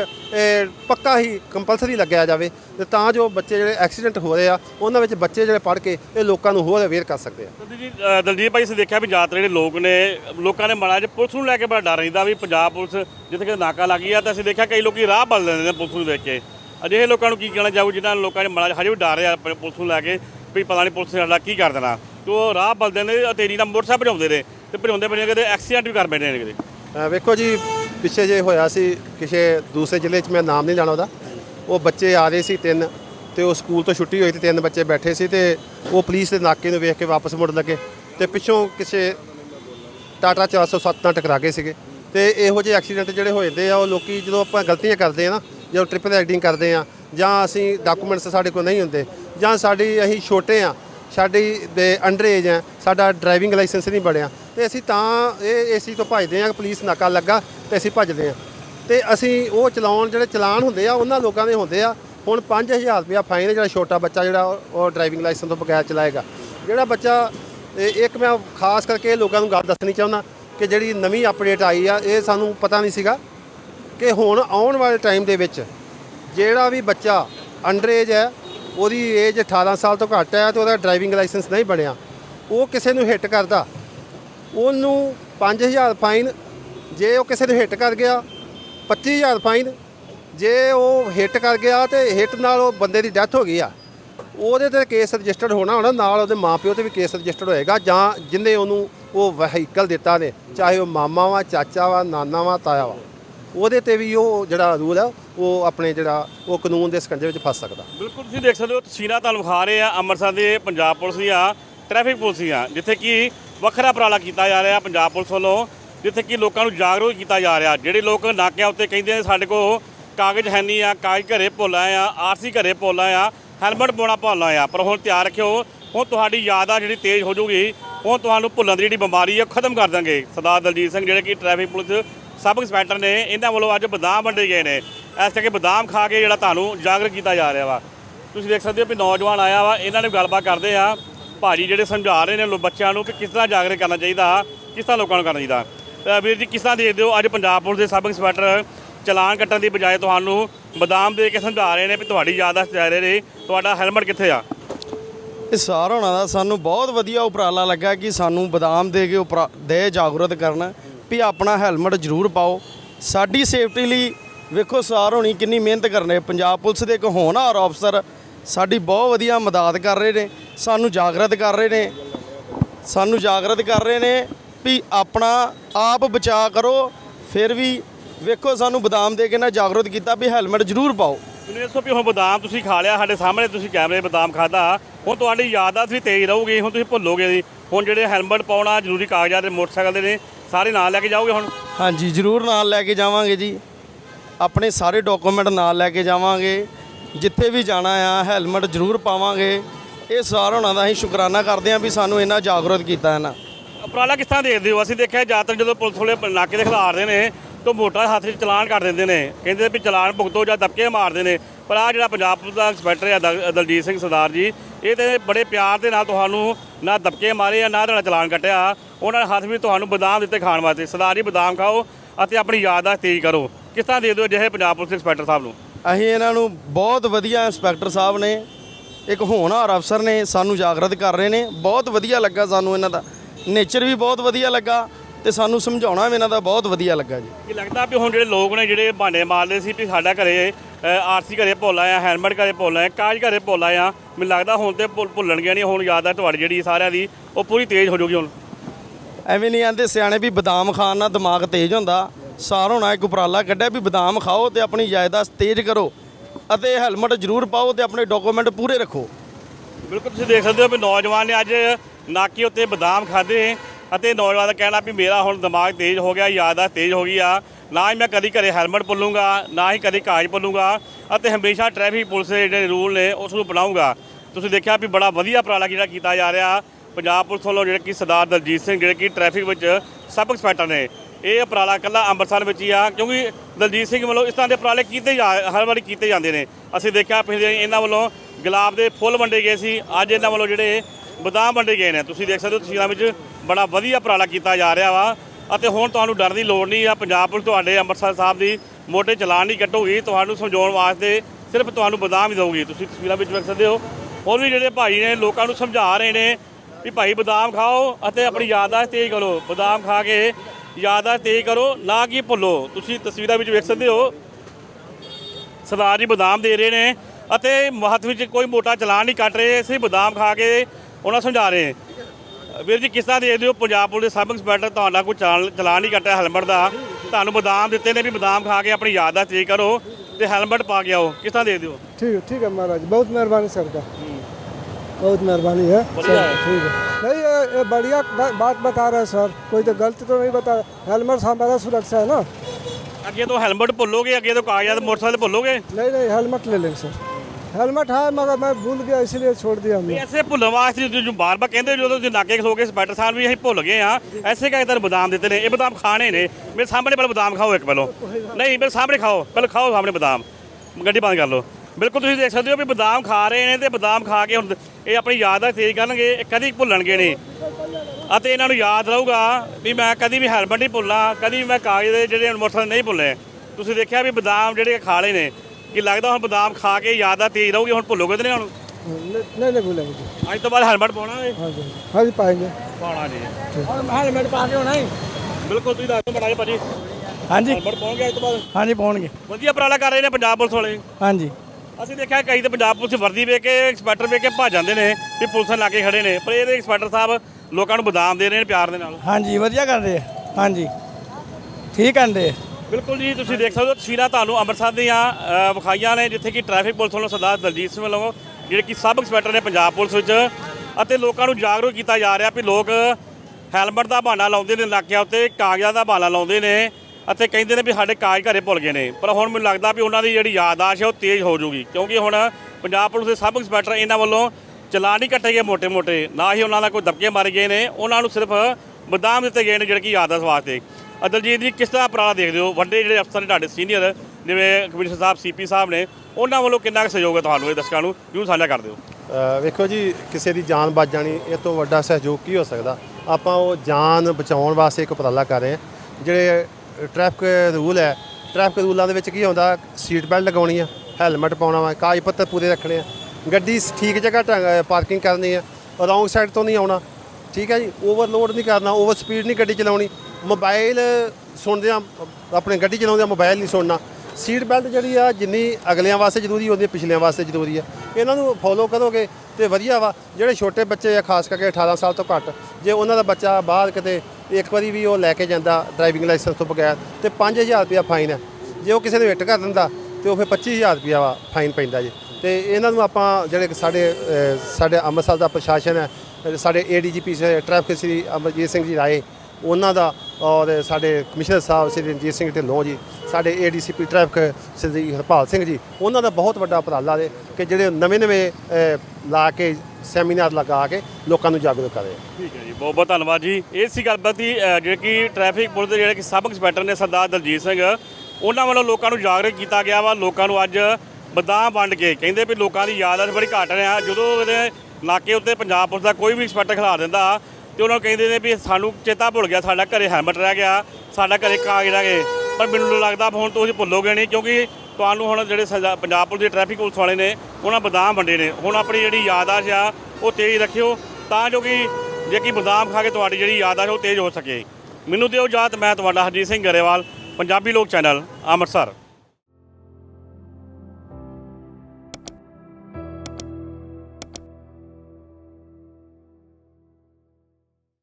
ਪੱਕਾ ਹੀ ਕੰਪਲਸਰੀ ਲੱਗਿਆ ਜਾਵੇ ਤੇ ਤਾਂ ਜੋ ਬੱਚੇ ਜਿਹੜੇ ਐਕਸੀਡੈਂਟ ਹੋ ਰਹੇ ਆ ਉਹਨਾਂ ਵਿੱਚ ਬੱਚੇ ਜਿਹੜੇ ਪੜ੍ਹ ਕੇ ਇਹ ਲੋਕਾਂ ਨੂੰ ਹੋਰ ਅਵੇਅਰ ਕਰ ਸਕਦੇ ਆ। ਦਲਜੀਤ ਜੀ ਅ, ਦਲਜੀਤ ਭਾਈ ਅਸੀਂ ਦੇਖਿਆ ਵੀ ਜ਼ਿਆਦਾਤਰ ਜਿਹੜੇ ਲੋਕ ਨੇ ਲੋਕਾਂ ਦੇ ਮਨਾਂ 'ਚ ਪੁਲਿਸ ਨੂੰ ਲੈ ਕੇ ਬੜਾ ਡਰ ਰਹਿੰਦਾ ਵੀ ਪੰਜਾਬ ਪੁਲਿਸ ਜਿੱਥੇ ਕਿ ਨਾਕਾ ਲੱਗੀ ਆ ਤਾਂ ਅਸੀਂ ਦੇਖਿਆ ਕਈ ਲੋਕੀ ਰਾਹ ਬਦਲ ਲੈਂਦੇ ਨੇ ਪੁਲਿਸ ਨੂੰ ਦੇਖ ਕੇ। ਅਜਿਹੇ ਲੋਕਾਂ ਨੂੰ ਕੀ ਕਹਿਣਾ ਚਾਹੂ ਜਿਨ੍ਹਾਂ ਲੋਕਾਂ ਦੇ ਮਨਾਂ 'ਚ ਹਜੇ ਵੀ ਡਰ ਆ ਪੁਲਿਸ ਨੂੰ ਲੈ ਕੇ ਵੀ ਪਤਾ ਨਹੀਂ ਪੁਲਿਸ ਨੇ ਸਾਡਾ ਕੀ ਕਰ ਦੇਣਾ। ਤੇ ਉਹ ਰਾਹ ਬਦਲਦੇ ਨੇ ਤੇਰੀ ਨਾਲ ਮੋਟਰਸਾਈਕਲ ਭਜਾਉਂਦੇ ਨੇ। ਤੇ ਭਜਾਉਂਦੇ ਭਜਾਉਂਦੇ ਕਿਤੇ ਐਕਸੀਡੈਂਟ ਵੀ ਕਰ ਬੈਠੇ ਨੇ ਕਿਤੇ। ਅ, ਵੇਖੋ ਜੀ ਪਿੱਛੇ ਜੇ ਹੋਇਆ ਸੀ ਕਿਸੇ ਦੂਸਰੇ ਜ਼ਿਲ੍ਹੇ 'ਚ ਮੈਂ ਨਾਮ ਨਹੀਂ ਲੈਣਾ ਉਹਦਾ। ਉਹ ਬੱਚੇ ਆ ਰਹੇ ਸੀ ਤਿੰਨ ਤੇ ਉਹ ਸਕੂਲ ਤੋਂ ਛੁੱਟੀ ਹੋਈ ਤੇ ਤਿੰਨ ਬੱਚੇ ਬੈਠੇ ਸੀ ਤੇ ਉਹ ਪੁਲਿਸ ਦੇ ਨਾਕੇ ਨੂੰ ਵੇਖ ਕੇ ਵਾਪਸ ਮੁੜ ਲੱਗੇ ਤੇ ਪਿੱਛੋਂ ਕਿਸੇ ਟਾਟਾ 407 ਨਾਲ ਟਕਰਾ ਗਏ ਸੀਗੇ। ਤੇ ਇਹੋ ਜਿਹੇ ਐਕਸੀਡੈਂਟ ਜਿਹੜੇ ਹੋ ਜਾਂਦੇ ਆ ਉਹ ਲੋਕੀ ਜਦੋਂ ਆਪਾਂ ਗਲਤੀਆਂ ਕਰਦੇ ਆ ਨਾ ਜਦੋਂ ਟ੍ਰਿਪਲ ਐਕਟਿੰਗ ਕਰਦੇ ਆ ਜਾਂ ਅਸੀਂ ਡਾਕੂਮੈਂਟਸ ਸਾਡੇ ਕੋਲ ਨਹੀਂ ਹੁੰਦੇ ਜਾਂ ਸਾਡੀ ਅਸੀਂ ਛੋਟੇ ਆ ਸਾਡੀ ਦੇ ਅੰਡਰ ਏਜ ਹੈ, ਸਾਡਾ ਡਰਾਈਵਿੰਗ ਲਾਇਸੈਂਸ ਨਹੀਂ ਬਣਿਆ। ਤੇ ਅਸੀਂ ਤਾਂ ਇਹ ਏਸੀ ਤੋਂ ਭੱਜਦੇ ਹਾਂ ਕਿ ਪੁਲਿਸ ਨਾਕਾ ਲੱਗਾ ਤੇ ਅਸੀਂ ਭੱਜਦੇ ਹਾਂ। ਤੇ ਅਸੀਂ ਉਹ ਚਲਾਉਣ ਜਿਹੜੇ ਚਲਾਨ ਹੁੰਦੇ ਆ, ਉਹਨਾਂ ਲੋਕਾਂ ਦੇ ਹੁੰਦੇ ਆ। ਹੁਣ 5000 ਰੁਪਇਆ ਫਾਈਨ ਜਿਹੜਾ ਛੋਟਾ ਬੱਚਾ ਜਿਹੜਾ ਉਹ- ਡਰਾਈਵਿੰਗ ਲਾਇਸੈਂਸ ਤੋਂ ਬਗੈਰ ਚਲਾਏਗਾ। ਜਿਹੜਾ ਬੱਚਾ ਇੱਕ ਮੈਂ ਖਾਸ ਕਰਕੇ ਲੋਕਾਂ ਨੂੰ ਗੱਲ ਦੱਸਣੀ ਚਾਹੁੰਦਾ ਕਿ ਜਿਹੜੀ ਨਵੀਂ ਅਪਡੇਟ ਆਈ ਆ, ਇਹ ਸਾਨੂੰ ਪਤਾ ਨਹੀਂ ਸੀਗਾ ਕਿ ਹੁਣ ਆਉਣ ਵਾਲੇ ਟਾਈਮ ਦੇ ਵਿੱਚ ਜਿਹੜਾ ਵੀ ਬੱਚਾ ਅੰਡਰ ਏਜ ਹੈ ਉਹਦੀ ਏਜ 18 ਸਾਲ ਤੋਂ ਘੱਟ ਹੈ ਤੇ ਉਹਦਾ ਡਰਾਈਵਿੰਗ ਲਾਇਸੈਂਸ ਨਹੀਂ ਬਣਿਆ। ਉਹ ਕਿਸੇ ਨੂੰ ਹਿੱਟ ਕਰਦਾ। ਉਹਨੂੰ 5000 ਫਾਈਨ ਜੇ ਉਹ ਕਿਸੇ ਨੂੰ ਹਿੱਟ ਕਰ ਗਿਆ 25000 ਫਾਈਨ ਜੇ ਉਹ ਹਿੱਟ ਕਰ ਗਿਆ ਤੇ ਹਿੱਟ ਨਾਲ ਉਹ ਬੰਦੇ ਦੀ ਡੈਥ ਹੋ ਗਈ ਆ। ਉਹਦੇ ਤੇ ਕੇਸ ਰਜਿਸਟਰਡ ਹੋਣਾ ਹੋਣਾ, ਨਾਲ ਉਹਦੇ ਮਾਪਿਓ ਤੇ ਵੀ ਕੇਸ ਰਜਿਸਟਰਡ ਹੋਏਗਾ, ਜਾਂ ਜਿੰਨੇ ਉਹਨੂੰ ਉਹ ਵਹੀਕਲ ਦਿੱਤਾ ਨੇ, ਚਾਹੇ ਉਹ ਮਾਮਾ ਵਾ, ਚਾਚਾ ਵਾ, ਨਾਨਾ ਵਾ, ਤਾਇਆ ਵਾ। ਉਹਦੇ ਤੇ ਵੀ ਉਹ ਜਿਹੜਾ ਰੂਲ ਆ, ਉਹ ਆਪਣੇ ਜਿਹੜਾ, ਉਹ ਕਾਨੂੰਨ ਦੇ ਸਕੰਜੇ ਵਿੱਚ ਫਸ ਸਕਦਾ। ਬਿਲਕੁਲ, ਤੁਸੀਂ ਦੇਖ ਸਕਦੇ ਹੋ ਤਸਵੀਰਾਂ ਤੁਹਾਨੂੰ ਵਿਖਾ ਰਹੇ ਆ, ਅੰਮ੍ਰਿਤਸਰ ਦੇ ਪੰਜਾਬ ਪੁਲਿਸ ਦੀਆਂ ਟ੍ਰੈਫਿਕ ਪੁਲਿਸ ਦੀਆਂ, ਜਿੱਥੇ ਕਿ ਵੱਖਰਾ ਉਪਰਾਲਾ ਕੀਤਾ ਜਾ ਰਿਹਾ ਪੰਜਾਬ ਪੁਲਿਸ ਵੱਲੋਂ, ਜਿੱਥੇ ਕਿ ਲੋਕਾਂ ਨੂੰ ਜਾਗਰੂਕ ਕੀਤਾ ਜਾ ਰਿਹਾ। ਜਿਹੜੇ ਲੋਕ ਨਾਕਿਆਂ ਉੱਤੇ ਕਹਿੰਦੇ ਨੇ, ਸਾਡੇ ਕੋਲ ਕਾਗਜ਼ ਹੈ ਨਹੀਂ ਆ, ਕਾਗਜ਼ ਘਰੇ ਭੁੱਲ ਆਏ ਆ, ਆਰਸੀ ਘਰੇ ਭੁੱਲ ਆਏ ਆ, ਹੈਲਮਟ ਪਾਉਣਾ ਭੁੱਲ ਆਏ ਆ। ਪਰ ਹੁਣ ਧਿਆਨ ਰੱਖਿਓ, ਹੁਣ ਤੁਹਾਡੀ ਯਾਦ ਆ ਜਿਹੜੀ ਤੇਜ਼ ਹੋ ਜਾਊਗੀ, ਹੁਣ ਤੁਹਾਨੂੰ ਭੁੱਲਣ ਦੀ ਜਿਹੜੀ ਬਿਮਾਰੀ ਹੈ ਉਹ ਖਤਮ ਕਰ ਦਾਂਗੇ ਸਰਦਾਰ ਦਲਜੀਤ ਸਿੰਘ, ਜਿਹੜੇ ਕਿ ਟ੍ਰੈਫਿਕ ਪੁਲਿਸ ਸਬ ਇੰਸਪੈਕਟਰ ਨੇ ਇਹਨਾਂ ਵੱਲੋਂ ਅੱਜ ਬਦਾਮ ਵੰਡੇ ਗਏ ਨੇ। ਇਸ ਕਰਕੇ ਬਦਾਮ ਖਾ ਕੇ ਜਿਹੜਾ ਤੁਹਾਨੂੰ ਜਾਗਰੂਕ ਕੀਤਾ ਜਾ ਰਿਹਾ ਵਾ। ਤੁਸੀਂ ਦੇਖ ਸਕਦੇ ਹੋ ਵੀ ਨੌਜਵਾਨ ਆਇਆ ਵਾ, ਇਹਨਾਂ ਨੇ ਗੱਲਬਾਤ ਕਰਦੇ ਆ। ਭਾਜੀ ਜਿਹੜੇ ਸਮਝਾ ਰਹੇ ਨੇ ਲੋ ਬੱਚਿਆਂ ਨੂੰ ਕਿ ਕਿਸ ਤਰ੍ਹਾਂ ਜਾਗਰੂਕ ਕਰਨਾ ਚਾਹੀਦਾ, ਕਿਸ ਤਰ੍ਹਾਂ ਲੋਕਾਂ ਨੂੰ ਕਰਨਾ ਚਾਹੀਦਾ। ਵੀਰ ਜੀ, ਕਿਸ ਤਰ੍ਹਾਂ ਦੇਖਦੇ ਹੋ ਅੱਜ ਪੰਜਾਬ ਪੁਲਿਸ ਦੇ ਸਬ ਇੰਸਪੈਕਟਰ ਚਲਾਨ ਕੱਟਣ ਦੀ ਬਜਾਏ ਤੁਹਾਨੂੰ ਬਦਾਮ ਦੇ ਕੇ ਸਮਝਾ ਰਹੇ ਨੇ ਵੀ ਤੁਹਾਡੀ ਯਾਦਾਸ਼ਤ ਜਾ ਰਹੇ ਨੇ, ਤੁਹਾਡਾ ਹੈਲਮਟ ਕਿੱਥੇ ਆ? ਇਹ ਸਾਰ ਹੋਣਾ ਦਾ ਸਾਨੂੰ ਬਹੁਤ ਵਧੀਆ ਉਪਰਾਲਾ ਲੱਗਾ ਕਿ ਸਾਨੂੰ ਬਦਾਮ ਦੇ ਕੇ ਉਪਰਾ, ਦੇ ਜਾਗਰੂਕ ਕਰਨ। ਵੀ ਆਪਣਾ ਹੈਲਮਟ ਜ਼ਰੂਰ ਪਾਓ। ਸਾਡੀ ਸੇਫਟੀ ਲਈ ਵੇਖੋ ਸਾਰ ਹੋਣੀ ਕਿੰਨੀ ਮਿਹਨਤ ਕਰਨੇ। ਪੰਜਾਬ ਪੁਲਿਸ ਦੇ ਇੱਕ ਹੋਣਹਾਰ ਅਫਸਰ ਸਾਡੀ ਬਹੁਤ ਵਧੀਆ ਮਦਦ ਕਰ ਰਹੇ ਨੇ, ਸਾਨੂੰ ਜਾਗਰਤ ਕਰ ਰਹੇ ਨੇ। ਸਾਨੂੰ ਜਾਗਰਤ ਕਰ ਰਹੇ ਨੇ ਵੀ ਆਪਣਾ ਆਪ ਬਚਾ ਕਰੋ, ਫਿਰ ਵੀ ਵੇਖੋ ਸਾਨੂੰ ਬਦਾਮ ਦੇ ਕੇ ਨਾ ਜਾਗਰੂਕ ਕੀਤਾ ਵੀ ਹੈਲਮਟ ਜ਼ਰੂਰ ਪਾਓ। ਮੈਨੂੰ ਦੱਸੋ ਵੀ ਹੁਣ ਬਦਾਮ ਤੁਸੀਂ ਖਾ ਲਿਆ, ਸਾਡੇ ਸਾਹਮਣੇ ਤੁਸੀਂ ਕੈਮਰੇ ਬਦਾਮ ਖਾਦਾ ਹੁਣ ਤੁਹਾਡੀ ਯਾਦਾਸ਼ਤ ਵੀ ਤੇਜ਼ ਰਹੂਗੀ, ਹੁਣ ਤੁਸੀਂ ਭੁੱਲੋਗੇ ਨਹੀਂ ਹੁਣ ਜਿਹੜੇ ਹੈਲਮਟ ਪਾਉਣਾ ਜ਼ਰੂਰੀ ਕਾਗਜ਼ਾਤ ਦੇ ਮੋਟਰਸਾਈਕਲ ਦੇ ਨੇ ਸਾਰੇ ਨਾਲ ਲੈ ਕੇ ਜਾਓਗੇ ਹੁਣ? ਹਾਂਜੀ ਜ਼ਰੂਰ ਨਾਲ ਲੈ ਕੇ ਜਾਵਾਂਗੇ ਜੀ। ਆਪਣੇ ਸਾਰੇ ਡਾਕੂਮੈਂਟ ਨਾਲ ਲੈ ਕੇ ਜਾਵਾਂਗੇ। ਜਿੱਥੇ ਵੀ ਜਾਣਾ ਆ ਹੈਲਮਟ ਜ਼ਰੂਰ ਪਾਵਾਂਗੇ। ਇਹ ਸਾਰ ਹੋਣਾ ਦਾ ਅਸੀਂ ਸ਼ੁਕਰਾਨਾ ਕਰਦੇ ਹਾਂ ਵੀ ਸਾਨੂੰ ਇੰਨਾ ਜਾਗਰੂਕ ਕੀਤਾ ਇਹਨਾਂ ਉਪਰਾਲਾ ਕਿਸ ਤਰ੍ਹਾਂ ਦੇਖਦੇ ਹੋ? ਅਸੀਂ ਦੇਖਿਆ ਜ਼ਿਆਦਾਤਰ ਜਦੋਂ ਪੁਲਿਸ ਵਾਲੇ ਨਾਕੇ ਦੇ ਖਿਲਾਰਦੇ ਨੇ ਤਾਂ ਮੋਟਾ ਹੱਥ 'ਚ ਚਲਾਨ ਕਰ ਦਿੰਦੇ ਨੇ। ਕਹਿੰਦੇ ਵੀ ਚਲਾਨ ਭੁਗਤੋ ਜਾਂ ਦਬਕੇ ਮਾਰਦੇ ਨੇ। ਪਰ ਆ ਜਿਹੜਾ ਪੰਜਾਬ ਪੁਲਿਸ ਦਾ ਇੰਸਪੈਕਟਰ ਹੈ ਦਲ- ਦਲਜੀਤ ਸਿੰਘ ਸਰਦਾਰ ਜੀ ਇਹ ਤੇ ਬੜੇ ਪਿਆਰ ਦੇ ਨਾਲ ਤੁਹਾਨੂੰ ਨਾ ਦਬਕੇ ਮਾਰੇ ਆ ਨਾ ਤੁਹਾਡਾ ਚਲਾਨ ਕੱਟਿਆ। ਉਹਨਾਂ ਨੇ ਹੱਥ ਵੀ ਤੁਹਾਨੂੰ ਬਦਾਮ ਦਿੱਤੇ ਖਾਣ ਵਾਸਤੇ। ਸਰਦਾਰ ਜੀ ਬਦਾਮ ਖਾਓ ਅਤੇ ਆਪਣੀ ਯਾਦਾਸ਼ਤ ਤੇਜ਼ ਕਰੋ। ਕਿਸ ਤਰ੍ਹਾਂ ਦੇ ਦਿਓ ਜਿਹੇ ਪੰਜਾਬ ਪੁਲਿਸ ਇੰਸਪੈਕਟਰ ਸਾਹਿਬ ਨੂੰ? ਅਸੀਂ ਇਹਨਾਂ ਨੂੰ ਬਹੁਤ ਵਧੀਆ ਇੰਸਪੈਕਟਰ ਸਾਹਿਬ ਨੇ ਇੱਕ ਹੋਣਹਾਰ ਅਫਸਰ ਨੇ ਸਾਨੂੰ ਜਾਗਰਤ ਕਰ ਰਹੇ ਨੇ। ਬਹੁਤ ਵਧੀਆ ਲੱਗਾ ਸਾਨੂੰ ਇਹਨਾਂ ਦਾ। ਨੇਚਰ ਵੀ ਬਹੁਤ ਵਧੀਆ ਲੱਗਾ ਤੇ ਸਾਨੂੰ ਸਮਝਾਉਣਾ ਵੀ ਇਹਨਾਂ ਦਾ ਬਹੁਤ ਵਧੀਆ ਲੱਗਾ ਜੀ। ਕੀ ਲੱਗਦਾ ਵੀ ਹੁਣ ਜਿਹੜੇ ਲੋਕ ਨੇ ਜਿਹੜੇ ਬਹਾਨੇ ਮਾਰਦੇ ਸੀ ਵੀ ਸਾਡਾ ਘਰੇ ਆਰਸੀ ਘਰੇ ਭੁੱਲ ਆਇਆ ਹੈਲਮਟ ਘਰੇ ਭੁੱਲ ਆਇਆ ਕਾਜ ਘਰੇ ਭੁੱਲ ਆਇਆ। ਮੈਨੂੰ ਲੱਗਦਾ ਹੁਣ ਤੇ ਭੁੱਲ- ਭੁੱਲਣਗੇ ਨਹੀਂ ਹੁਣ ਯਾਦ ਹੈ ਤੁਹਾਡੀ ਜਿਹੜੀ ਸਾਰਿਆਂ ਦੀ ਉਹ ਪੂਰੀ ਤੇਜ਼ ਹੋ ਜਾਊਗੀ ਹੁਣ। ਐਵੇਂ ਨਹੀਂ ਆਂਦੇ ਸਿਆਣੇ ਵੀ ਬਦਾਮ ਖਾਣ ਨਾਲ ਦਿਮਾਗ ਤੇਜ਼ ਹੁੰਦਾ। ਸਾਰ ਹੋਣਾ ਇੱਕ ਉਪਰਾਲਾ ਕੱਢਿਆ ਵੀ ਬਦਾਮ ਖਾਓ ਤੇ ਆਪਣੀ ਜਾਇਦਾਦ ਤੇਜ਼ ਕਰੋ ਅਤੇ ਹੈਲਮਟ ਜ਼ਰੂਰ ਪਾਓ ਤੇ ਆਪਣੇ ਡਾਕੂਮੈਂਟ ਪੂਰੇ ਰੱਖੋ। ਬਿਲਕੁਲ ਤੁਸੀਂ ਦੇਖ ਸਕਦੇ ਹੋ ਵੀ ਨੌਜਵਾਨ ਨੇ ਅੱਜ ਨਾਕੇ ਉੱਤੇ ਬਦਾਮ ਖਾਦੇ ਅਤੇ ਨੌਜਵਾਨ ਦਾ ਕਹਿਣਾ ਵੀ ਮੇਰਾ ਹੁਣ ਦਿਮਾਗ ਤੇਜ਼ ਹੋ ਗਿਆ ਯਾਦਾਸ਼ਤ ਤੇਜ਼ ਹੋ ਗਈ ਆ। ਨਾ ਹੀ ਮੈਂ ਕਦੀ ਘਰੇ ਹੈਲਮਟ ਭੁੱਲੂਗਾ, ਨਾ ਹੀ ਕਦੀ ਕਾਗਜ਼ ਭੁੱਲੂਗਾ ਅਤੇ ਹਮੇਸ਼ਾ ਟ੍ਰੈਫਿਕ ਪੁਲਿਸ ਦੇ ਜਿਹੜੇ ਰੂਲ ਨੇ, ਉਸ ਨੂੰ ਅਪਣਾਉਂਗਾ। ਤੁਸੀਂ ਦੇਖਿਆ ਵੀ ਬੜਾ ਵਧੀਆ ਉਪਰਾਲਾ ਜਿਹੜਾ ਕੀਤਾ ਜਾ ਰਿਹਾ। ਪੰਜਾਬ ਪੁਲਿਸ ਵੱਲੋਂ ਜਿਹੜੇ ਕਿ ਸਰਦਾਰ ਦਲਜੀਤ ਸਿੰਘ ਜਿਹੜੇ ਕਿ ਟ੍ਰੈਫਿਕ ਵਿੱਚ ਸਬ ਇੰਸਪੈਕਟਰ ਨੇ, ਇਹ ਉਪਰਾਲਾ ਇਕੱਲਾ ਅੰਮ੍ਰਿਤਸਰ ਵਿੱਚ ਹੀ ਆ, ਕਿਉਂਕਿ ਦਲਜੀਤ ਸਿੰਘ ਵੱਲੋਂ ਇਸ ਤਰ੍ਹਾਂ ਦੇ ਉਪਰਾਲੇ ਕੀਤੇ ਜਾ, ਹਰ ਵਾਰੀ ਕੀਤੇ ਜਾਂਦੇ ਨੇ। ਅਸੀਂ ਦੇਖਿਆ ਪਿਛਲੇ ਇਹਨਾਂ ਵੱਲੋਂ ਗੁਲਾਬ ਦੇ ਫੁੱਲ ਵੰਡੇ ਗਏ ਸੀ, ਅੱਜ ਇਹਨਾਂ ਵੱਲੋਂ ਜਿਹੜੇ ਬਦਾਮ ਵੰਡੇ ਗਏ ਨੇ। ਤੁਸੀਂ ਦੇਖ ਸਕਦੇ ਹੋ ਤਸਵੀਰਾਂ ਵਿੱਚ ਬੜਾ ਵਧੀਆ ਉਪਰਾਲਾ ਕੀਤਾ ਜਾ ਰਿਹਾ ਵਾ ਅਤੇ ਹੁਣ ਤੁਹਾਨੂੰ ਡਰਨ ਦੀ ਲੋੜ ਨਹੀਂ ਆ। ਪੰਜਾਬ ਪੁਲਿਸ ਤੁਹਾਡੇ ਅੰਮ੍ਰਿਤਸਰ ਸਾਹਿਬ ਦੀ ਮੋਟੇ ਚਲਾਨ ਨਹੀਂ ਕੱਟੂਗੀ ਤੁਹਾਨੂੰ ਸਮਝਾਉਣ ਵਾਸਤੇ ਸਿਰਫ ਤੁਹਾਨੂੰ ਬਦਾਮ ਹੀ ਦਊਗੀ। ਤੁਸੀਂ ਤਸਵੀਰਾਂ ਵਿੱਚ ਵੇਖ ਸਕਦੇ ਹੋ। ਹੋਰ ਵੀ ਜਿਹੜੇ ਭਾਈ ਨੇ ਲੋਕਾਂ ਨੂੰ ਸਮਝਾ ਰਹੇ ਨੇ ਵੀ ਭਾਈ ਬਦਾਮ ਖਾਓ ਅਤੇ ਆਪਣੀ ਯਾਦਾਸ਼ਤ ਤੇਜ਼ ਕਰੋ। ਬਦਾਮ ਖਾ ਕੇ ਯਾਦਾਸ਼ਤ ਤੇਜ਼ ਕਰੋ, ਨਾ ਕਿ ਭੁੱਲੋ। ਤੁਸੀਂ ਤਸਵੀਰਾਂ ਵਿੱਚ ਵੇਖ ਸਕਦੇ ਹੋ। ਸਰਦਾਰ ਜੀ ਬਦਾਮ ਦੇ ਰਹੇ ਨੇ ਅਤੇ ਹੱਥ ਵਿੱਚ ਕੋਈ ਮੋਟਾ ਚਲਾਨ ਨਹੀਂ ਕੱਟ ਰਹੇ। ਅਸੀਂ ਬਦਾਮ ਖਾ ਕੇ ਉਹਨਾਂ ਸਮਝਾ ਰਹੇ ਵੀਰ ਜੀ ਕਿਸ ਤਰ੍ਹਾਂ ਦੇਖਦੇ ਹੋ ਪੰਜਾਬ ਪੁਲਿਸ ਦੇ ਸਬ ਇੰਸਪੈਕਟਰ ਤੁਹਾਡਾ ਕੋਈ ਚਾਲ- ਚਲਾਨ ਨਹੀਂ ਕੱਟਿਆ ਹੈਲਮਟ ਦਾ ਤੁਹਾਨੂੰ ਬਦਾਮ ਦਿੱਤੇ ਨੇ ਵੀ ਬਦਾਮ ਖਾ ਕੇ ਆਪਣੀ ਯਾਦਾਸ਼ਤ ਤੇਜ਼ ਕਰੋ ਤੇ ਹੈਲਮਟ ਪਾ ਕੇ ਆਓ ਕਿਸ ਤਰ੍ਹਾਂ ਦੇਖਦੇ ਹੋ ठीक है ठीक है महाराज बहुत मेहरबानी सर का बहुत मेहरबानी है बढ़िया सर, है। ठीक है नहीं ये, ये बढ़िया बा- बात बता रहे हैं सर कोई तो गलत तो नहीं बता हेलमेट हमारा सुरक्षा है ना ਅੱਗੇ ਤੋਂ ਹੈਲਮਟ ਭੁੱਲੋਗੇ ਅੱਗੇ ਤੋਂ ਕਾਗਜ਼ਾਤ ਮੋਟਰਸਾਈਕਲ ਭੁੱਲੋਗੇ नहीं नहीं हेलमेट ले लेंगे सर हेलमेट है मगर मैं भूल गया इसीलिए छोड़ दिया ਵੀ हमने ਐਸੇ ਭੁੱਲਣ ਵਾਸਤੇ ਜੋ ਬਾਰ-ਬਾਰ ਕਹਿੰਦੇ ਜਦੋਂ ਤੁਸੀਂ ਨਾਕੇ ਖਲੋ ਕੇ ਸਪੈਟਰ ਸਾਹਿਬ ਵੀ ਅਸੀਂ ਭੁੱਲ ਗਏ ਆ ਐਸੇ ਕਾਹ ਤੁਹਾਨੂੰ ਬਦਾਮ ਦਿੱਤੇ ਨੇ ਇਹ ਬਦਾਮ ਖਾਣੇ ਨੇ ਮੇਰੇ ਸਾਹਮਣੇ ਪਹਿਲਾਂ ਬਦਾਮ ਖਾਓ ਇੱਕ ਪਹਿਲਾਂ ਨਹੀਂ ਮੇਰੇ ਸਾਹਮਣੇ ਖਾਓ ਪਹਿਲਾਂ ਖਾਓ ਸਾਹਮਣੇ ਬਦਾਮ ਗੱਡੀ ਬੰਦ ਕਰ ਲਓ ਬਿਲਕੁਲ ਤੁਸੀਂ ਦੇਖ ਸਕਦੇ ਹੋ ਵੀ ਬਦਾਮ ਖਾ ਰਹੇ ਨੇ ਤੇ ਬਦਾਮ ਖਾ ਕੇ ਹੁਣ ਇਹ ਆਪਣੀ ਯਾਦ ਦਾ ਤੇਜ਼ ਕਰਨਗੇ ਇਹ ਕਦੀ ਭੁੱਲਣਗੇ ਨਹੀਂ ਅਤੇ ਇਹਨਾਂ ਨੂੰ ਯਾਦ ਰਹੂਗਾ ਵੀ ਮੈਂ ਕਦੀ ਵੀ ਹੈਲਮਟ ਨਹੀਂ ਭੁੱਲਣਾ ਕਦੀ ਵੀ ਮੈਂ ਕਾਗਜ਼ ਦੇ ਜਿਹੜੇ ਮੋਟਰਸਾਈਕਲ ਨਹੀਂ ਭੁੱਲੇ ਤੁਸੀਂ ਦੇਖਿਆ ਵੀ ਬਦਾਮ ਜਿਹੜੇ ਖਾ ਲਏ ਨੇ ਕਿ ਲੱਗਦਾ ਹੁਣ ਬਦਾਮ ਖਾ ਕੇ ਯਾਦ ਆ ਤੇਜ਼ ਰਹੂਗੀ ਹੁਣ ਭੁੱਲੋਗੇ ਤੇ ਨਹੀਂ ਹੁਣ? ਨਹੀਂ ਨਹੀਂ ਭੁੱਲਾਂਗੇ ਜੀ। ਅੱਜ ਤੋਂ ਬਾਅਦ ਹੈਲਮਟ ਪਾਉਣਾ ਏ? ਹਾਂਜੀ ਹਾਂਜੀ। ਪਾਏਗੇ। ਪਾਉਣਾ ਜੀ। ਹੈਲਮਟ ਪਾ ਕੇ ਹੋਣਾ ਬਿਲਕੁਲ ਤੁਸੀਂ ਦੱਸ ਦਿਓ ਬੜਾ ਭਾਜੀ। ਹਾਂਜੀ। ਹੈਲਮਟ ਪਾਉਣਗੇ ਅੱਜ ਤੋਂ ਬਾਅਦ? ਹਾਂਜੀ ਪਾਉਣਗੇ। ਵਧੀਆ ਉਪਰਾਲਾ ਕਰ ਰਹੇ ਨੇ ਪੰਜਾਬ ਪੁਲਿਸ ਵਾਲੇ। ਹਾਂਜੀ। ਅਸੀਂ ਦੇਖਿਆ ਕਈ ਤੇ ਪੰਜਾਬ ਪੁਲਿਸ ਵਰਦੀ ਵੇਖ ਕੇ ਐਕਸਪੈਕਟਰ ਵੇਖ ਕੇ ਭੱਜ ਜਾਂਦੇ ਨੇ ਵੀ ਪੁਲਿਸ ਲਾ ਕੇ ਖੜੇ ਨੇ। ਪਰ ਇਹਦੇ ਐਕਸਪੈਕਟਰ ਸਾਹਿਬ ਲੋਕਾਂ ਨੂੰ ਬਦਾਮ ਦੇ ਰਹੇ ਨੇ ਪਿਆਰ ਦੇ ਨਾਲ। ਹਾਂਜੀ ਵਧੀਆ ਕਰ ਰਹੇ ਆ। ਹਾਂਜੀ। ਠੀਕ ਕਰਦੇ ਆ। ਬਿਲਕੁਲ ਜੀ, ਤੁਸੀਂ ਦੇਖ ਸਕਦੇ ਹੋ ਤਸਵੀਰਾਂ ਤੁਹਾਨੂੰ ਅੰਮ੍ਰਿਤਸਰ ਦੀਆਂ ਵਿਖਾਈਆਂ ਨੇ, ਜਿੱਥੇ ਕਿ ਟ੍ਰੈਫਿਕ ਪੁਲਿਸ ਵੱਲੋਂ ਸਰਦਾਰ ਦਲਜੀਤ ਸਿੰਘ ਵੱਲੋਂ ਜਿਹੜੇ ਕਿ ਸਬ ਇੰਸਪੈਕਟਰ ਨੇ ਪੰਜਾਬ ਪੁਲਿਸ ਵਿੱਚ ਅਤੇ ਲੋਕਾਂ ਨੂੰ ਜਾਗਰੂਕ ਕੀਤਾ ਜਾ ਰਿਹਾ ਵੀ ਲੋਕ ਹੈਲਮਟ ਦਾ ਬਹਾਨਾ ਲਾਉਂਦੇ ਨੇ ਇਲਾਕਿਆਂ ਉੱਤੇ, ਕਾਗਜ਼ਾਂ ਦਾ ਬਹਾਨਾ ਲਾਉਂਦੇ ਨੇ ਅਤੇ ਕਹਿੰਦੇ ਨੇ ਵੀ ਸਾਡੇ ਕਾਗਜ਼ ਘਰੇ ਭੁੱਲ ਗਏ ਨੇ। ਪਰ ਹੁਣ ਮੈਨੂੰ ਲੱਗਦਾ ਵੀ ਉਹਨਾਂ ਦੀ ਜਿਹੜੀ ਯਾਦਾਸ਼ਤ ਹੈ ਉਹ ਤੇਜ਼ ਹੋ ਜੂਗੀ, ਕਿਉਂਕਿ ਹੁਣ ਪੰਜਾਬ ਪੁਲਿਸ ਦੇ ਸਬ ਇੰਸਪੈਕਟਰ ਇਹਨਾਂ ਵੱਲੋਂ ਚਲਾਨ ਹੀ ਕੱਟੇ ਗਏ ਮੋٹے-ਮੋٹے ਨਾ ਹੀ ਉਹਨਾਂ ਦਾ ਕੋਈ ਦਬਕੇ ਮਾਰੇ ਗਏ ਨੇ, ਉਹਨਾਂ ਨੂੰ ਸਿਰਫ ਬਦਾਮ ਦਿੱਤੇ ਗਏ ਨੇ ਜਿਹੜੇ ਕਿ ਯਾਦਾਸ਼ਤ ਵਾਸਤੇ। ਅਦਲਜੀਤ ਜੀ, ਕਿਸ ਤਰ੍ਹਾਂ ਉਪਰਾਲਾ ਦੇਖਦੇ ਹੋ? ਵੱਡੇ ਜਿਹੜੇ ਅਫਸਰ ਨੇ ਤੁਹਾਡੇ ਸੀਨੀਅਰ ਜਿਵੇਂ ਕਮਿਸ਼ਨਰ ਸਾਹਿਬ ਸੀਪੀ ਸਾਹਿਬ ਨੇ, ਉਹਨਾਂ ਵੱਲੋਂ ਕਿੰਨਾ ਕੁ ਸਹਿਯੋਗ ਹੈ ਤੁਹਾਨੂੰ ਇਹ ਦਰਸ਼ਕਾਂ ਨੂੰ? ਜਰੂਰ ਸਾਂਝਾ ਕਰ ਦਿਓ। ਵੇਖੋ ਜੀ, ਕਿਸੇ ਦੀ ਜਾਨ ਬਚ ਜਾਣੀ, ਇਹ ਤੋਂ ਵੱਡਾ ਸਹਿਯੋਗ ਕੀ ਹੋ ਸਕਦਾ? ਆਪਾਂ ਉਹ ਜਾਨ ਬਚਾਉਣ ਵਾਸਤੇ ਇੱਕ ਉਪਰਾਲਾ ਕਰ ਰਹੇ ਹਾਂ। ਜਿਹੜੇ ਟ੍ਰੈਫਿਕ ਰੂਲ ਹੈ ਟ੍ਰੈਫਿਕ ਰੂਲਾਂ ਦੇ ਵਿੱਚ ਕੀ ਹੁੰਦਾ? ਸੀਟ ਬੈਲਟ ਲਗਾਉਣੀ ਆ ਹੈਲਮਟ ਪਾਉਣਾ ਵਾ, ਕਾਗਜ਼ ਪੱਤਰ ਪੂਰੇ ਰੱਖਣੇ ਆ। ਗੱਡੀ ਠੀਕ ਜਗ੍ਹਾ ਢੰਗ ਪਾਰਕਿੰਗ ਕਰਨੀ ਆ ਰੌਂਗ ਸਾਈਡ ਤੋਂ ਨਹੀਂ ਆਉਣਾ। ਠੀਕ ਹੈ ਜੀ ਓਵਰਲੋਡ ਨਹੀਂ ਕਰਨਾ ਓਵਰ ਸਪੀਡ ਨਹੀਂ ਗੱਡੀ ਚਲਾਉਣੀ। ਮੋਬਾਈਲ ਸੁਣਦਿਆਂ ਆਪਣੇ ਗੱਡੀ ਚਲਾਉਂਦਿਆਂ ਆ ਮੋਬਾਈਲ ਨਹੀਂ ਸੁਣਨਾ। ਸੀਟ ਬੈਲਟ ਜਿਹੜੀ ਆ ਜਿੰਨੀ ਅਗਲਿਆਂ ਵਾਸਤੇ ਜ਼ਰੂਰੀ ਹੁੰਦੀ ਹੈ ਪਿਛਲਿਆਂ ਵਾਸਤੇ ਜ਼ਰੂਰੀ ਆ। ਇਹਨਾਂ ਨੂੰ ਫੋਲੋ ਕਰੋਗੇ ਤੇ ਵਧੀਆ ਵਾ। ਜਿਹੜੇ ਛੋਟੇ ਬੱਚੇ ਆ ਖਾਸ ਕਰਕੇ 18 ਸਾਲ ਤੋਂ ਘੱਟ ਜੇ ਉਹਨਾਂ ਦਾ ਬੱਚਾ ਬਾਹਰ ਕਿਤੇ ਇੱਕ ਵਾਰੀ ਵੀ ਉਹ ਲੈ ਕੇ ਜਾਂਦਾ ਡਰਾਈਵਿੰਗ ਲਾਇਸੈਂਸ ਤੋਂ ਬਗੈਰ ਤੇ 5000 ਰੁਪਇਆ ਫਾਈਨ ਹੈ ਜੇ ਉਹ ਕਿਸੇ ਨੂੰ ਹਿੱਟ ਕਰ ਦਿੰਦਾ ਤੇ ਉਹ ਫਿਰ 25000 ਰੁਪਇਆ ਵਾ ਫਾਈਨ ਪੈਂਦਾ ਜੀ। ਤੇ ਇਹਨਾਂ ਨੂੰ ਆਪਾਂ ਜਿਹੜੇ ਸਾਡੇ ਸਾਡੇ ਅੰਮ੍ਰਿਤਸਰ ਦਾ ਪ੍ਰਸ਼ਾਸਨ ਹੈ ਅ, ਸਾਡੇ ਏਡੀਜੀਪੀ ਟ੍ਰੈਫਿਕ ਸ੍ਰੀ ਅਮਰਜੀਤ ਸਿੰਘ ਜੀ ਰਾਏ ਉਹਨਾਂ ਦਾ ਔਰ ਸਾਡੇ ਕਮਿਸ਼ਨਰ ਸਾਹਿਬ ਸ੍ਰੀ ਰਣਜੀਤ ਸਿੰਘ ਢਿੱਲੋਂ ਜੀ, ਸਾਡੇ ਏਡੀਸੀਪੀ ਟ੍ਰੈਫਿਕ ਸ੍ਰੀ ਹਰਪਾਲ ਸਿੰਘ ਜੀ, ਉਹਨਾਂ ਦਾ ਬਹੁਤ ਵੱਡਾ ਉਪਰਾਲਾ ਦੇ ਕਿ ਜਿਹੜੇ ਨਵੇਂ-ਨਵੇਂ ਲਾ ਕੇ ਸੈਮੀਨਾਰ ਲਗਾ ਕੇ ਲੋਕਾਂ ਨੂੰ ਜਾਗਰੂਕ ਕਰੇ। ਠੀਕ ਹੈ ਜੀ, ਬਹੁਤ ਬਹੁਤ ਧੰਨਵਾਦ ਜੀ। ਇਹ ਸੀ ਗੱਲਬਾਤ ਦੀ ਜਿਹੜੇ ਕਿ ਟ੍ਰੈਫਿਕ ਪੁਲਿਸ ਦੇ ਜਿਹੜੇ ਕਿ ਸਬ ਇੰਸਪੈਕਟਰ ਨੇ ਸਰਦਾਰ ਦਲਜੀਤ ਸਿੰਘ, ਉਹਨਾਂ ਵੱਲੋਂ ਲੋਕਾਂ ਨੂੰ ਜਾਗਰੂਕ ਕੀਤਾ ਗਿਆ ਵਾ। ਲੋਕਾਂ ਨੂੰ ਅੱਜ ਬਦਾਮ ਵੰਡ ਕੇ ਕਹਿੰਦੇ ਵੀ ਲੋਕਾਂ ਦੀ ਯਾਦ ਯਾਦਾਸ਼ਤ ਬੜੀ ਘੱਟ ਰਿਹਾ। ਜਦੋਂ ਇਹਦੇ ਨਾਕੇ ਉੱਤੇ ਪੰਜਾਬ ਪੁਲਿਸ ਦਾ ਕੋਈ ਵੀ ਇੰਸਪੈਕਟਰ ਖਿਲਾ ਦਿੰਦਾ ਤੇ ਉਹਨਾਂ ਨੂੰ ਕਹਿੰਦੇ ਨੇ ਵੀ ਸਾਨੂੰ ਚੇਤਾ ਭੁੱਲ ਗਿਆ, ਸਾਡਾ ਘਰੇ ਹੈਲਮਟ ਰਹਿ ਗਿਆ, ਸਾਡਾ ਘਰੇ ਕਾਗਜ਼ ਰਹਿ ਗਏ। ਪਰ ਮੈਨੂੰ ਲੱਗਦਾ ਹੁਣ ਤੁਸੀਂ ਭੁੱਲੋਗੇ ਨਹੀਂ, ਕਿਉਂਕਿ ਤੁਹਾਨੂੰ ਹੁਣ ਜਿਹੜੇ ਸਜ਼ਾ- ਪੰਜਾਬ ਪੁਲਿਸ ਦੇ ਟ੍ਰੈਫਿਕ ਪੁਲਿਸ ਵਾਲੇ ਨੇ, ਉਹਨਾਂ ਬਦਾਮ ਵੰਡੇ ਨੇ। ਹੁਣ ਆਪਣੀ ਜਿਹੜੀ ਯਾਦਾਸ਼ਤ ਆ, ਉਹ ਤੇਜ਼ ਰੱਖਿਓ, ਤਾਂ ਜੋ ਕਿ ਜੇ ਕਿ ਬਦਾਮ ਖਾ ਕੇ ਤੁਹਾਡੀ ਜਿਹੜੀ ਯਾਦਾਸ਼ਤ ਉਹ ਤੇਜ਼ ਹੋ ਸਕੇ। ਮੈਨੂੰ ਦਿਓ ਇਜਾਜ਼ਤ ਮੈਂ ਤੁਹਾਡਾ ਹਰਜੀਤ ਸਿੰਘ ਗਰੇਵਾਲ, ਪੰਜਾਬੀ ਲੋਕ ਚੈਨਲ, ਅੰਮ੍ਰਿਤਸਰ।